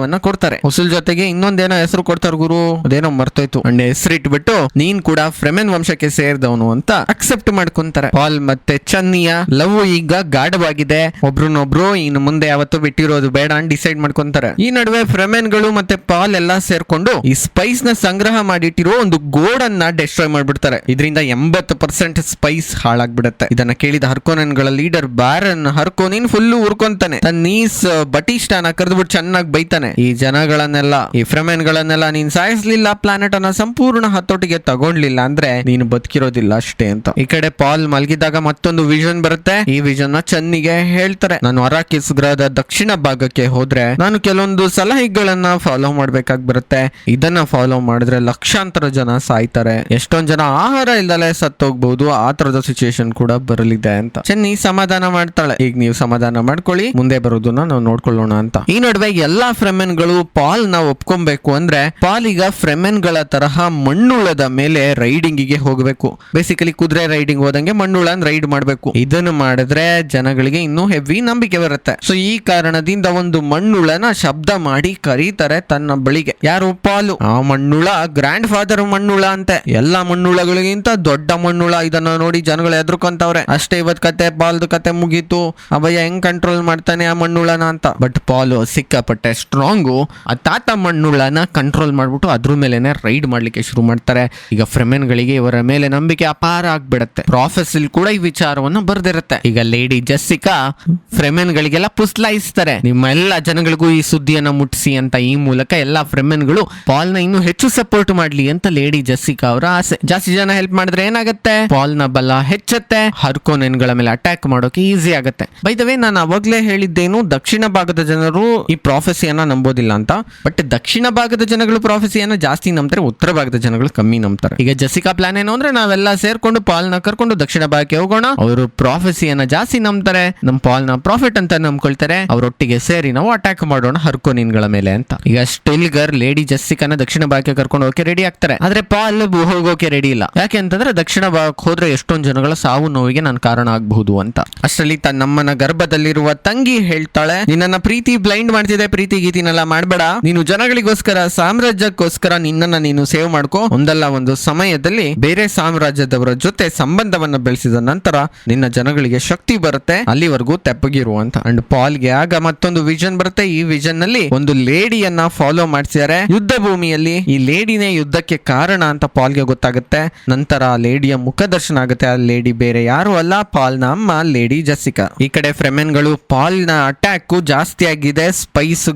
ನಾಮಧೇಯವನ್ನ ಕೊಡ್ತಾರೆ. ಉಸುಲ್ ಜೊತೆಗೆ ಇನ್ನೊಂದೇನೋ ಹೆಸರು ಕೊಡ್ತಾರೆ ಗುರು? ಅದೇನೋ ಮರ್ತೋಯ್ತು. ಅಂಡ್ ಹೆಸರಿಟ್ಬಿಟ್ಟು ನೀನ್ ಕೂಡ ಫ್ರೆಮೆನ್ ವಂಶಕ್ಕೆ ಸೇರಿದವನು ಅಂತ ಅಕ್ಸೆಪ್ಟ್ ಮಾಡ್ಕೊಂತಾರೆ. ಪಾಲ್ ಮತ್ತೆ ಚನ್ನಿಯ ಲವ್ ಈಗ ಗಾಢವಾಗಿದೆ. ಒಬ್ರನ್ನೊಬ್ರು ಇನ್ನು ಮುಂದೆ ಯಾವತ್ತೂ ಬಿಟ್ಟಿರೋದು ಬೇಡ ಅಂತ ಡಿಸೈಡ್ ಮಾಡ್ಕೊಂತಾರೆ. ಈ ನಡುವೆ ಫ್ರೆಮೆನ್ಗಳು ಮತ್ತೆ ಪಾಲ್ ಎಲ್ಲ ಸೇರ್ಕೊಂಡು ಈ ಸ್ಪೈಸ್ನ ಸಂಗ್ರಹ ಮಾಡಿಟ್ಟಿರೋ ಒಂದು ಗೋಡನ್ನ ಡೆಸ್ಟ್ರಾಯ್ ಮಾಡ್ಬಿಡ್ತಾರೆ. ಇದರಿಂದ ಎಂಬತ್ತು ಪರ್ಸೆಂಟ್ ಸ್ಪೈಸ್ ಹಾಳಾಗ್ಬಿಡುತ್ತೆ. ಇದನ್ನ ಕೇಳಿದ ಹರ್ಕೋನನ್ಗಳ ಲೀಡರ್ ಬ್ಯಾರನ್ ಹರ್ಕೋನಿನ್ ಫುಲ್ ಉರ್ಕೊಂತಾನೆ. ತನ್ನ ನೀಸ್ ಬಟಿಷ್ಠನ ಕರೆದ್ಬಿಟ್ಟು ಚೆನ್ನಾಗಿ ಬೈತಾನೆ. ಈ ಜನಗಳನ್ನೆಲ್ಲ, ಈ ಫ್ರೆಮೆನ್ ಗಳನ್ನೆಲ್ಲ ನೀನ್ ಸಾಯಿಸ್ಲಿಲ್ಲ ಪ್ಲಾನೆಟ್ ಅನ್ನ ಸಂಪೂರ್ಣ ಹತೋಟಿಗೆ ತಗೊಂಡ್ಲಿಲ್ಲ ಅಂದ್ರೆ ನೀನು ಬದುಕಿರೋದಿಲ್ಲ ಅಷ್ಟೇ ಅಂತ. ಈ ಕಡೆ ಪಾಲ್ ಮಲಗಿದಾಗ ಮತ್ತೊಂದು ವಿಷನ್ ಬರುತ್ತೆ. ಈ ವಿಷನ್ನ ಚನ್ನಿಗೆ ಹೇಳ್ತಾರೆ. ನಾನು ಅರಾಕಿಸ್ ಗ್ರಹದ ದಕ್ಷಿಣ ಭಾಗಕ್ಕೆ ಹೋದ್ರೆ ನಾನು ಕೆಲವೊಂದು ಸಲಹೆಗಳನ್ನ ಫಾಲೋ ಮಾಡ್ಬೇಕಾಗಿ ಬರುತ್ತೆ. ಇದನ್ನ ಫಾಲೋ ಮಾಡಿದ್ರೆ ಲಕ್ಷಾಂತರ ಜನ ಸಾಯ್ತಾರೆ. ಎಷ್ಟೊಂದ್ ಜನ ಆಹಾರ ಇಲ್ದಲೆ ಸತ್ತೋಗ್ಬಹುದು ಆ ತರದ ಸಿಚುಯೇಷನ್ ಕೂಡ ಬರಲಿದೆ ಅಂತ. ಚೆನ್ನಿ ಸಮಾಧಾನ ಮಾಡ್ತಾಳೆ. ಈಗ ನೀವು ಸಮಾಧಾನ ಮಾಡ್ಕೊಳ್ಳಿ. ಮುಂದೆ ಬರೋದನ್ನ ನಾವು ನೋಡ್ಕೊಳ್ಳೋಣ ಅಂತ. ಈ ನಡುವೆ ಎಲ್ಲಾ ಫ್ರೆಮೆನ್ ಗಳು ಪಾಲ್ನ ಒಪ್ಕೊಬೇಕು ಅಂದ್ರೆ ಪಾಲ್ ಈಗ ಫ್ರೆಮೆನ್ಗಳ ತರಹ ಮಣ್ಣುಳದ ಮೇಲೆ ರೈಡಿಂಗ್ಗೆ ಹೋಗಬೇಕು. ಬೇಸಿಕಲಿ ಕುದುರೆ ರೈಡಿಂಗ್ ಹೋದಂಗೆ ಮಣ್ಣುಳ ರೈಡ್ ಮಾಡಬೇಕು. ಇದನ್ನು ಮಾಡಿದ್ರೆ ಜನಗಳಿಗೆ ಇನ್ನೂ ಹೆವಿ ನಂಬಿಕೆ ಬರುತ್ತೆ. ಸೊ ಈ ಕಾರಣದಿಂದ ಒಂದು ಮಣ್ಣುಳನ ಶಬ್ದ ಮಾಡಿ ಕರೀತಾರೆ ತನ್ನ ಬಳಿಗೆ. ಯಾರು? ಪಾಲು. ಆ ಮಣ್ಣುಳ ಗ್ರ್ಯಾಂಡ್ ಫಾದರ್ ಮಣ್ಣುಳ ಅಂತೆ. ಎಲ್ಲಾ ಮಣ್ಣುಳಗಳಿಗಿಂತ ದೊಡ್ಡ ಮಣ್ಣುಳ. ಇದನ್ನ ನೋಡಿ ಜನಗಳು ಎದ್ರುಕೊಂತವ್ರೆ ಅಷ್ಟೇ ಇವತ್ ಕತೆ, ಪಾಲ್ದು ಕತೆ ಮುಗೀತು. ಅಭಯ ಹೆಂಗ್ ಕಂಟ್ರೋಲ್ ಮಾಡ್ತಾನೆ ಆ ಮಣ್ಣುಳನ ಅಂತ. ಬಟ್ ಪಾಲು ಸಿಕ್ಕಾಪಟ್ಟೆ ಸ್ಟ್ರಾಂಗ್ ಸ್ಟ್ರಾಂಗು ಆ ತಾತ ಮಣ್ಣುಗಳನ್ನ ಕಂಟ್ರೋಲ್ ಮಾಡ್ಬಿಟ್ಟು ಅದ್ರ ಮೇಲೆನೆ ರೈಡ್ ಮಾಡ್ಲಿಕ್ಕೆ ಶುರು ಮಾಡ್ತಾರೆ. ಈಗ ಫ್ರೆಮೆನ್ಗಳಿಗೆ ಇವರ ಮೇಲೆ ನಂಬಿಕೆ ಅಪಾರ ಆಗ್ಬಿಡತ್ತೆ. ಪ್ರಾಫೆಸಲ್ ಕೂಡ ಈ ವಿಚಾರವನ್ನು ಬರ್ದಿರುತ್ತೆ. ಈಗ ಲೇಡಿ ಜೆಸ್ಸಿಕಾ ಫ್ರೆಮೆನ್ಗಳಿಗೆಲ್ಲ ಪುಸ್ಲಾಯಿಸ್ತಾರೆ. ನಿಮ್ಮ ಎಲ್ಲ ಜನಗಳಿಗೂ ಈ ಸುದ್ದಿಯನ್ನ ಮುಟ್ಟಿಸಿ ಅಂತ ಈ ಮೂಲಕ ಎಲ್ಲಾ ಫ್ರೆಮೆನ್ಗಳು ಪಾಲ್ನ ಇನ್ನೂ ಹೆಚ್ಚು ಸಪೋರ್ಟ್ ಮಾಡ್ಲಿ ಅಂತ ಲೇಡಿ ಜೆಸ್ಸಿಕಾ ಅವರ ಆಸೆ. ಜಾಸ್ತಿ ಜನ ಹೆಲ್ಪ್ ಮಾಡಿದ್ರೆ ಏನಾಗುತ್ತೆ? ಪಾಲ್ನ ಬಲ ಹೆಚ್ಚತ್ತೆ. ಹರ್ಕೋನೆನ್ಗಳ ಮೇಲೆ ಅಟ್ಯಾಕ್ ಮಾಡೋಕೆ ಈಸಿ ಆಗುತ್ತೆ. ಬೈದವೇ ನಾನು ಅವಾಗ್ಲೇ ಹೇಳಿದ್ದೇನು ದಕ್ಷಿಣ ಭಾಗದ ಜನರು ಈ ಪ್ರಾಫೆಸಿಯನ್ನ ನಂಬೋದಿಲ್ಲ ಅಂತ. ಬಟ್ ದಕ್ಷಿಣ ಭಾಗದ ಜನಗಳು ಪ್ರಾಫೆಸಿಯನ್ನು ಜಾಸ್ತಿ ನಂಬ್ತಾರೆ, ಉತ್ತರ ಭಾಗದ ಜನಗಳು ಕಮ್ಮಿ ನಂಬ್ತಾರೆ. ಈಗ ಜಸಿಕಾ ಪ್ಲಾನ್ ಏನು ಅಂದ್ರೆ ನಾವೆಲ್ಲ ಸೇರ್ಕೊಂಡು ಪಾಲ್ನ ಕರ್ಕೊಂಡು ದಕ್ಷಿಣ ಭಾಗಕ್ಕೆ ಹೋಗೋಣ. ಅವರು ಪ್ರಾಫೆಸಿಯನ್ನ ಜಾಸ್ತಿ ನಂಬ್ತಾರೆ. ನಮ್ ಪಾಲ್ನ ಪ್ರಾಫಿಟ್ ಅಂತ ನಂಬ್ಕೊಳ್ತಾರೆ. ಅವರೊಟ್ಟಿಗೆ ಸೇರಿ ನಾವು ಅಟ್ಯಾಕ್ ಮಾಡೋಣ ಹರ್ಕೋನಿನ್ಗಳ ಮೇಲೆ ಅಂತ. ಈಗ ಸ್ಟಿಲ್ಗರ್ ಲೇಡಿ ಜಸ್ಸಿಕನ ದಕ್ಷಿಣ ಭಾಗಕ್ಕೆ ಕರ್ಕೊಂಡು ಹೋಗಕ್ಕೆ ರೆಡಿ ಆಗ್ತಾರೆ. ಆದ್ರೆ ಪಾಲ್ ಹೋಗೋಕೆ ರೆಡಿ ಇಲ್ಲ. ಯಾಕೆ ಅಂತಂದ್ರೆ ದಕ್ಷಿಣ ಭಾಗಕ್ಕೆ ಹೋದ್ರೆ ಎಷ್ಟೊಂದು ಜನಗಳ ಸಾವು ನೋವಿಗೆ ನಾನು ಕಾರಣ ಆಗಬಹುದು ಅಂತ. ಅಷ್ಟರಲ್ಲಿ ತನ್ನ ನಮ್ಮನ ಗರ್ಭದಲ್ಲಿರುವ ತಂಗಿ ಹೇಳ್ತಾಳೆ ನಿನ್ನ ಪ್ರೀತಿ ಬ್ಲೈಂಡ್ ಮಾಡ್ತಿದೆ, ಪ್ರೀತಿ ಗೀತಿನೆಲ್ಲ ಮಾಡಬೇಡ. ನೀನು ಜನಗಳಿಗೋಸ್ಕರ, ಸಾಮ್ರಾಜ್ಯಕ್ಕೋಸ್ಕರ ನಿನ್ನನ್ನ ನೀನು ಸೇವ್ ಮಾಡ್ಕೋ. ಒಂದಲ್ಲ ಒಂದು ಸಮಯದಲ್ಲಿ ಬೇರೆ ಸಾಮ್ರಾಜ್ಯದವರ ಜೊತೆ ಸಂಬಂಧವನ್ನ ಬೆಳೆಸಿದ ನಂತರ ನಿನ್ನ ಜನಗಳಿಗೆ ಶಕ್ತಿ ಬರುತ್ತೆ. ಅಲ್ಲಿವರೆಗೂ ತೆಪ್ಪಗಿರು ಅಂತ. ಅಂಡ್ ಪಾಲ್ಗೆ ಆಗ ಮತ್ತೊಂದು ವಿಷನ್ ಬರುತ್ತೆ. ಈ ವಿಷನ್ನಲ್ಲಿ ಒಂದು ಲೇಡಿಯನ್ನ ಫಾಲೋ ಮಾಡ್ಸಿದ್ದಾರೆ ಯುದ್ಧ ಭೂಮಿಯಲ್ಲಿ ಈ ಲೇಡಿನೇ ಯುದ್ಧಕ್ಕೆ ಕಾರಣ ಅಂತ ಪಾಲ್ಗೆ ಗೊತ್ತಾಗುತ್ತೆ. ನಂತರ ಆ ಲೇಡಿಯ ಮುಖದರ್ಶನ ಆಗುತ್ತೆ. ಆ ಲೇಡಿ ಬೇರೆ ಯಾರು ಅಲ್ಲ. ಪಾಲ್ನ ಅಮ್ಮ, ಲೇಡಿ ಜಸಿಕಾ ಈ ಕಡೆ ಫ್ರೆಮೆನ್ಗಳು ನ ಅಟ್ಯಾಕ್ ಜಾಸ್ತಿ ಆಗಿದೆ ಸ್ಪೈಸ್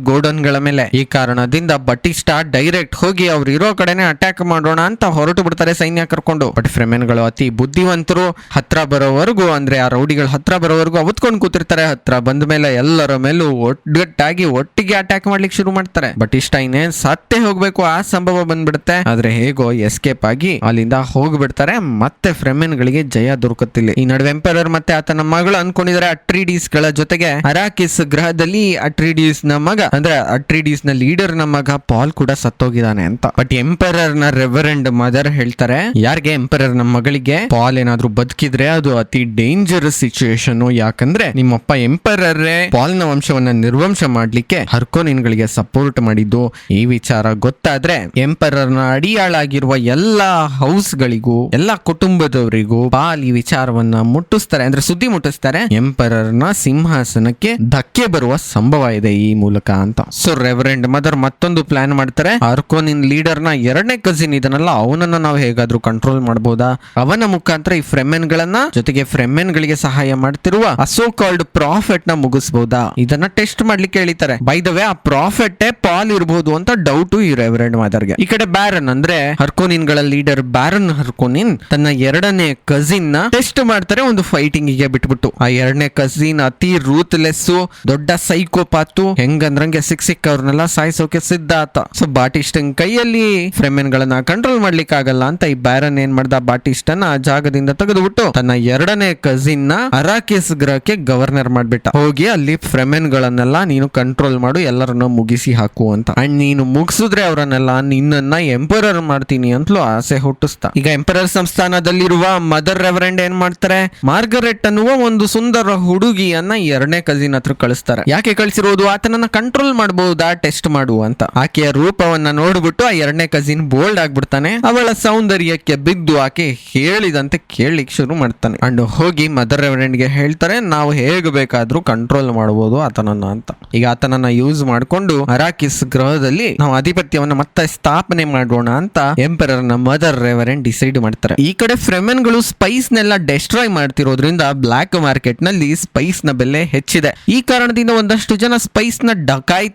ಗೋಡನ್ಗಳ ಮೇಲೆ. ಈ ಕಾರಣದಿಂದ ಬಟಿಸ್ಟಾ ಡೈರೆಕ್ಟ್ ಹೋಗಿ ಅವ್ರು ಇರೋ ಕಡೆನೆ ಅಟ್ಯಾಕ್ ಮಾಡೋಣ ಅಂತ ಹೊರಟು ಬಿಡ್ತಾರೆ ಸೈನ್ಯ ಕರ್ಕೊಂಡು. ಬಟ್ ಫ್ರೆಮೆನ್ಗಳು ಅತಿ ಬುದ್ಧಿವಂತರು. ಹತ್ರ ಬರೋವರೆಗೂ ಅಂದ್ರೆ ಆ ರೌಡಿಗಳು ಹತ್ರ ಬರೋವರೆಗೂ ಅವತ್ಕೊಂಡು ಕೂತಿರ್ತಾರೆ. ಹತ್ರ ಬಂದ ಮೇಲೆ ಎಲ್ಲರ ಮೇಲೂ ಒಟ್ಟುಗಟ್ಟಾಗಿ ಒಟ್ಟಿಗೆ ಅಟ್ಯಾಕ್ ಮಾಡ್ಲಿಕ್ಕೆ ಶುರು ಮಾಡ್ತಾರೆ. ಬಟ್ ಇಷ್ಟ ಇನ್ನೇನ್ ಸತ್ತೇ ಹೋಗ್ಬೇಕು ಆ ಸಂಭವ ಬಂದ್ಬಿಡುತ್ತೆ. ಆದ್ರೆ ಹೇಗೋ ಎಸ್ಕೇಪ್ ಆಗಿ ಅಲ್ಲಿಂದ ಹೋಗ್ಬಿಡ್ತಾರೆ. ಮತ್ತೆ ಫ್ರೆಮೆನ್ ಗಳಿಗೆ ಜಯ ದೊರಕುತ್ತಿಲ್ಲ. ಈ ನಡುವೆ ಎಂಪರರ್ ಮತ್ತೆ ಆತನ ಮಗಳು ಅನ್ಕೊಂಡಿದ್ದಾರೆ ಅಟ್ರಿಡೀಸ್ಗಳ ಜೊತೆಗೆ. ಅರಾಕಿಸ್ ಗ್ರಹದಲ್ಲಿ ಅಟ್ರಿಡೀಸ್ನ ಮಗ. ಅಂದ್ರೆ ಅಟ್ರಿಡೀಸ್ನ ಲೀಡರ್ನ ಮಗ ಪಾಲ್ ಕೂಡ ಸತ್ತೋಗಿದ್ದಾನೆ ಅಂತ. ಬಟ್ ಎಂಪರರ್ನ ರೆವರೆಂಡ್ ಮದರ್ ಹೇಳ್ತಾರೆ, ಯಾರಿಗೆ ಎಂಪರರ್ನ ಮಗಳಿಗೆ? ಪಾಲ್ ಏನಾದ್ರು ಬದುಕಿದ್ರೆ ಅದು ಅತಿ ಡೇಂಜರಸ್ ಸಿಚುಯೇಷನ್ ಯಾಕಂದ್ರೆ ನಿಮ್ಮಪ್ಪ ಎಂಪರರೇ ಪಾಲ್ನ ವಂಶವನ್ನ ನಿರ್ವಂಶ ಮಾಡ್ಲಿಕ್ಕೆ ಹರ್ಕೋನಿನ್ಗಳಿಗೆ ಸಪೋರ್ಟ್ ಮಾಡಿದ್ದು. ಈ ವಿಚಾರ ಗೊತ್ತಾದ್ರೆ ಎಂಪರರ್ನ ಅಡಿಯಾಳಾಗಿರುವ ಎಲ್ಲಾ ಹೌಸ್ ಗಳಿಗೂ, ಎಲ್ಲಾ ಕುಟುಂಬದವರಿಗೂ ಪಾಲ್ ಈ ವಿಚಾರವನ್ನ ಮುಟ್ಟಿಸ್ತಾರೆ. ಅಂದ್ರೆ ಸುದ್ದಿ ಮುಟ್ಟಿಸ್ತಾರೆ ಎಂಪರರ್ನ ಸಿಂಹಾಸನಕ್ಕೆ ಧಕ್ಕೆ ಬರುವ ಸಂಭವ ಇದೆ ಈ ಮೂಲಕ ಅಂತ. ಸೊ ರೆವರೆಂಡ್ ಮದರ್ ಮತ್ತೊಂದು ಪ್ಲಾನ್ ಮಾಡ್ತಾರೆ. ಆರ್ಕೋನಿನ್ ಲೀಡರ್ನ ಎರಡನೇ ಕಸಿನ್ ಇದನ್ನಲ್ಲ ಅವನನ್ನ ನಾವು ಹೇಗಾದ್ರೂ ಕಂಟ್ರೋಲ್ ಮಾಡಬಹುದಾ ಅವನ ಮುಖಾಂತರ ಈ ಫ್ರೆಮೆನ್ ಗಳನ್ನ ಜೊತೆಗೆ ಫ್ರೆಮೆನ್ ಗಳಿಗೆ ಸಹಾಯ ಮಾಡ್ತಿರುವ ಅಸೋ ಕಾಲ್ಡ್ ಪ್ರಾಫಿಟ್ನ ಮುಗಿಸಬಹುದಾ ಇದನ್ನ ಟೆಸ್ಟ್ ಮಾಡ್ಲಿಕ್ಕೆ ಹೇಳಿತಾರೆ ಬೈ ದ ವೇ ಆ ಪ್ರಾಫಿಟ್ ಪಾಲ್ ಇರಬಹುದು ಅಂತ ಡೌಟ್ ಈ ರೆವರೆಂಡ್ ಮದರ್ಗೆ. ಈ ಕಡೆ ಬ್ಯಾರನ್ ಅಂದ್ರೆ ಹರ್ಕೋನಿನ್ಗಳ ಲೀಡರ್ ಬ್ಯಾರನ್ ಹರ್ಕೋನಿನ್ ತನ್ನ ಎರಡನೇ ಕಸಿನ್ನ ಟೆಸ್ಟ್ ಮಾಡ್ತಾರೆ ಒಂದು ಫೈಟಿಂಗ್ಗೆ ಬಿಟ್ಬಿಟ್ಟು. ಆ ಎರಡನೇ ಕಸಿನ್ ಅತಿ ರೂತ್ಲೆಸ್ ದೊಡ್ಡ ಸೈಕೋಪಾತು ಹೆಂಗಂದ್ರಂಗೆ ಸಿಕ್ ಅವ್ರನ್ನೆಲ್ಲ ಸಾಯಿಸೋಕೆ ಸಿದ್ಧ ಆತ ಸೊ ಬಾಟಿಸ್ಟನ್ ಕೈಯಲ್ಲಿ ಫ್ರೆಮೆನ್ ಗಳನ್ನ ಕಂಟ್ರೋಲ್ ಮಾಡ್ಲಿಕ್ಕೆ ಆಗಲ್ಲ ಅಂತ ಈ ಬ್ಯಾರನ್ ಏನ್ ಮಾಡ್ದ? ಬಾಟಿಸ್ಟನ್ ಆ ಜಾಗದಿಂದ ತೆಗೆದುಬಿಟ್ಟು ತನ್ನ ಎರಡನೇ ಕಸಿನ್ನ ಅರಾಕಿಸ್ ಗ್ರಹಕ್ಕೆ ಗವರ್ನರ್ ಮಾಡ್ಬಿಟ್ಟ. ಹೋಗಿ ಅಲ್ಲಿ ಫ್ರೆಮೆನ್ ಗಳನ್ನೆಲ್ಲ ನೀನು ಕಂಟ್ರೋಲ್ ಮಾಡು, ಎಲ್ಲರನ್ನ ಮುಗಿಸಿ ಹಾಕು ಅಂತ. ಅಂಡ್ ನೀನು ಮುಗಿಸಿದ್ರೆ ಅವರನ್ನೆಲ್ಲ ನಿನ್ನನ್ನ ಎಂಪರರ್ ಮಾಡ್ತೀನಿ ಅಂತಲೂ ಆಸೆ ಹುಟ್ಟಿಸ್ತಾ. ಈಗ ಎಂಪರರ್ ಸಂಸ್ಥಾನದಲ್ಲಿರುವ ಮದರ್ ರೆವರೆಂಡ್ ಏನ್ ಮಾಡ್ತಾರೆ? ಮಾರ್ಗರೆಟ್ ಅನ್ನುವ ಒಂದು ಸುಂದರ ಹುಡುಗಿಯನ್ನ ಎರಡನೇ ಕಸಿನ್ ಹತ್ರ ಕಳಿಸ್ತಾರೆ. ಯಾಕೆ ಕಳಿಸಿರೋದು? ಆತನನ್ನ ಕಂಟ್ರೋಲ್ ಮಾಡಬಹುದಾ ಟೆಸ್ಟ್ ಮಾಡುವ ಅಂತ. ಆಕೆಯ ರೂಪವನ್ನ ನೋಡ್ಬಿಟ್ಟು ಆ ಎರಡನೇ ಕಸಿನ್ ಬೋಲ್ಡ್ ಆಗ್ಬಿಡ್ತಾನೆ. ಅವಳ ಸೌಂದರ್ಯಕ್ಕೆ ಬಿದ್ದು ಆಕೆ ಹೇಳಿದಂತೆ ಕೇಳಲಿಕ್ಕೆ ಶುರು ಮಾಡ್ತಾನೆ. ಅಂಡ್ ಹೋಗಿ ಮದರ್ ರೆವರೆಂಡ್ಗೆ ಹೇಳ್ತಾರೆ, ನಾವು ಹೇಗೆ ಬೇಕಾದ್ರೂ ಕಂಟ್ರೋಲ್ ಮಾಡಬಹುದು ಆತನನ್ನ ಅಂತ. ಈಗ ಆತನನ್ನ ಯೂಸ್ ಮಾಡ್ಕೊಂಡು ಅರಾಕಿಸ್ ಗ್ರಹದಲ್ಲಿ ನಾವು ಆಧಿಪತ್ಯವನ್ನ ಮತ್ತೆ ಸ್ಥಾಪನೆ ಮಾಡೋಣ ಅಂತ ಎಂಪರರ್ನ ಮದರ್ ರೆವರೆಂಡ್ ಡಿಸೈಡ್ ಮಾಡ್ತಾರೆ. ಈ ಕಡೆ ಫ್ರೆಮನ್ಗಳು ಸ್ಪೈಸ್ ನೆಲ್ಲ ಡೆಸ್ಟ್ರಾಯ್ ಮಾಡ್ತಿರೋದ್ರಿಂದ ಬ್ಲಾಕ್ ಮಾರ್ಕೆಟ್ನಲ್ಲಿ ಸ್ಪೈಸ್ನ ಬೆಲೆ ಹೆಚ್ಚಿದೆ. ಈ ಕಾರಣದಿಂದ ಒಂದಷ್ಟು ಜನ ಸ್ಪೈಸ್ನ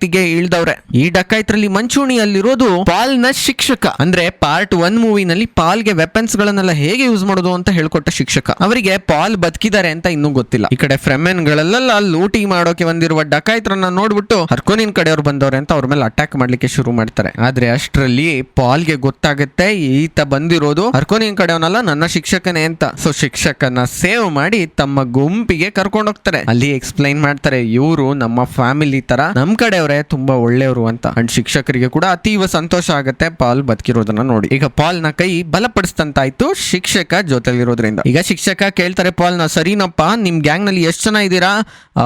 ಡಕಾಯಿತಿಗೆ ಇಳ್ದವ್ರೆ. ಈ ಡಕಾಯಿತ್ರಲ್ಲಿ ಮಂಚೂಣಿಯಲ್ಲಿರೋದು ಪಾಲ್ನ ಶಿಕ್ಷಕ. ಅಂದ್ರೆ ಪಾರ್ಟ್ ಒನ್ ಮೂವಿನಲ್ಲಿ ಪಾಲ್ಗೆ ವೆಪನ್ಸ್ ಗಳನ್ನೆಲ್ಲ ಹೇಗೆ ಯೂಸ್ ಮಾಡೋದು ಅಂತ ಹೇಳ್ಕೊಟ್ಟ ಶಿಕ್ಷಕ. ಅವರಿಗೆ ಪಾಲ್ ಬದುಕಿದ್ದಾರೆ ಅಂತ ಇನ್ನೂ ಗೊತ್ತಿಲ್ಲ. ಈ ಕಡೆ ಫ್ರೆಮೆನ್ ಗಳಲ್ಲೆಲ್ಲ ಲೂಟಿ ಮಾಡೋಕೆ ಬಂದಿರುವ ಡಕಾಯ್ತರನ್ನ ನೋಡ್ಬಿಟ್ಟು ಹರ್ಕೋನಿನ್ ಕಡೆಯವ್ರು ಬಂದವ್ರೆ ಅಂತ ಅವ್ರ ಮೇಲೆ ಅಟ್ಯಾಕ್ ಮಾಡ್ಲಿಕ್ಕೆ ಶುರು ಮಾಡ್ತಾರೆ. ಆದ್ರೆ ಅಷ್ಟರಲ್ಲಿ ಪಾಲ್ಗೆ ಗೊತ್ತಾಗುತ್ತೆ ಈತ ಬಂದಿರೋದು ಹರ್ಕೋನಿನ್ ಕಡೆಯವನಲ್ಲ, ನನ್ನ ಶಿಕ್ಷಕನೇ ಅಂತ. ಸೊ ಶಿಕ್ಷಕನ ಸೇವ್ ಮಾಡಿ ತಮ್ಮ ಗುಂಪಿಗೆ ಕರ್ಕೊಂಡೋಗ್ತಾರೆ. ಅಲ್ಲಿ ಎಕ್ಸ್ಪ್ಲೈನ್ ಮಾಡ್ತಾರೆ, ಇವರು ನಮ್ಮ ಫ್ಯಾಮಿಲಿ ತರ ನಮ್ ಕಡೆಯವರೇ ತುಂಬಾ ಒಳ್ಳೆಯವರು ಅಂತ. ಅಂಡ್ ಶಿಕ್ಷಕರಿಗೆ ಕೂಡ ಅತೀವ ಸಂತೋಷ ಆಗುತ್ತೆ ಪಾಲ್ ಬದುಕಿರೋದನ್ನ ನೋಡಿ. ಈಗ ಪಾಲ್ನ ಕೈ ಬಲಪಡಿಸಿದಂತಾಯ್ತು ಶಿಕ್ಷಕ ಜೊತೆಲಿರೋದ್ರಿಂದ. ಈಗ ಶಿಕ್ಷಕ ಕೇಳ್ತಾರೆ, ಪಾಲ್ನ ಸರಿನಪ್ಪ, ನಿಮ್ ಗ್ಯಾಂಗ್ನಲ್ಲಿ ಎಷ್ಟು ಜನ ಇದ್ದೀರಾ?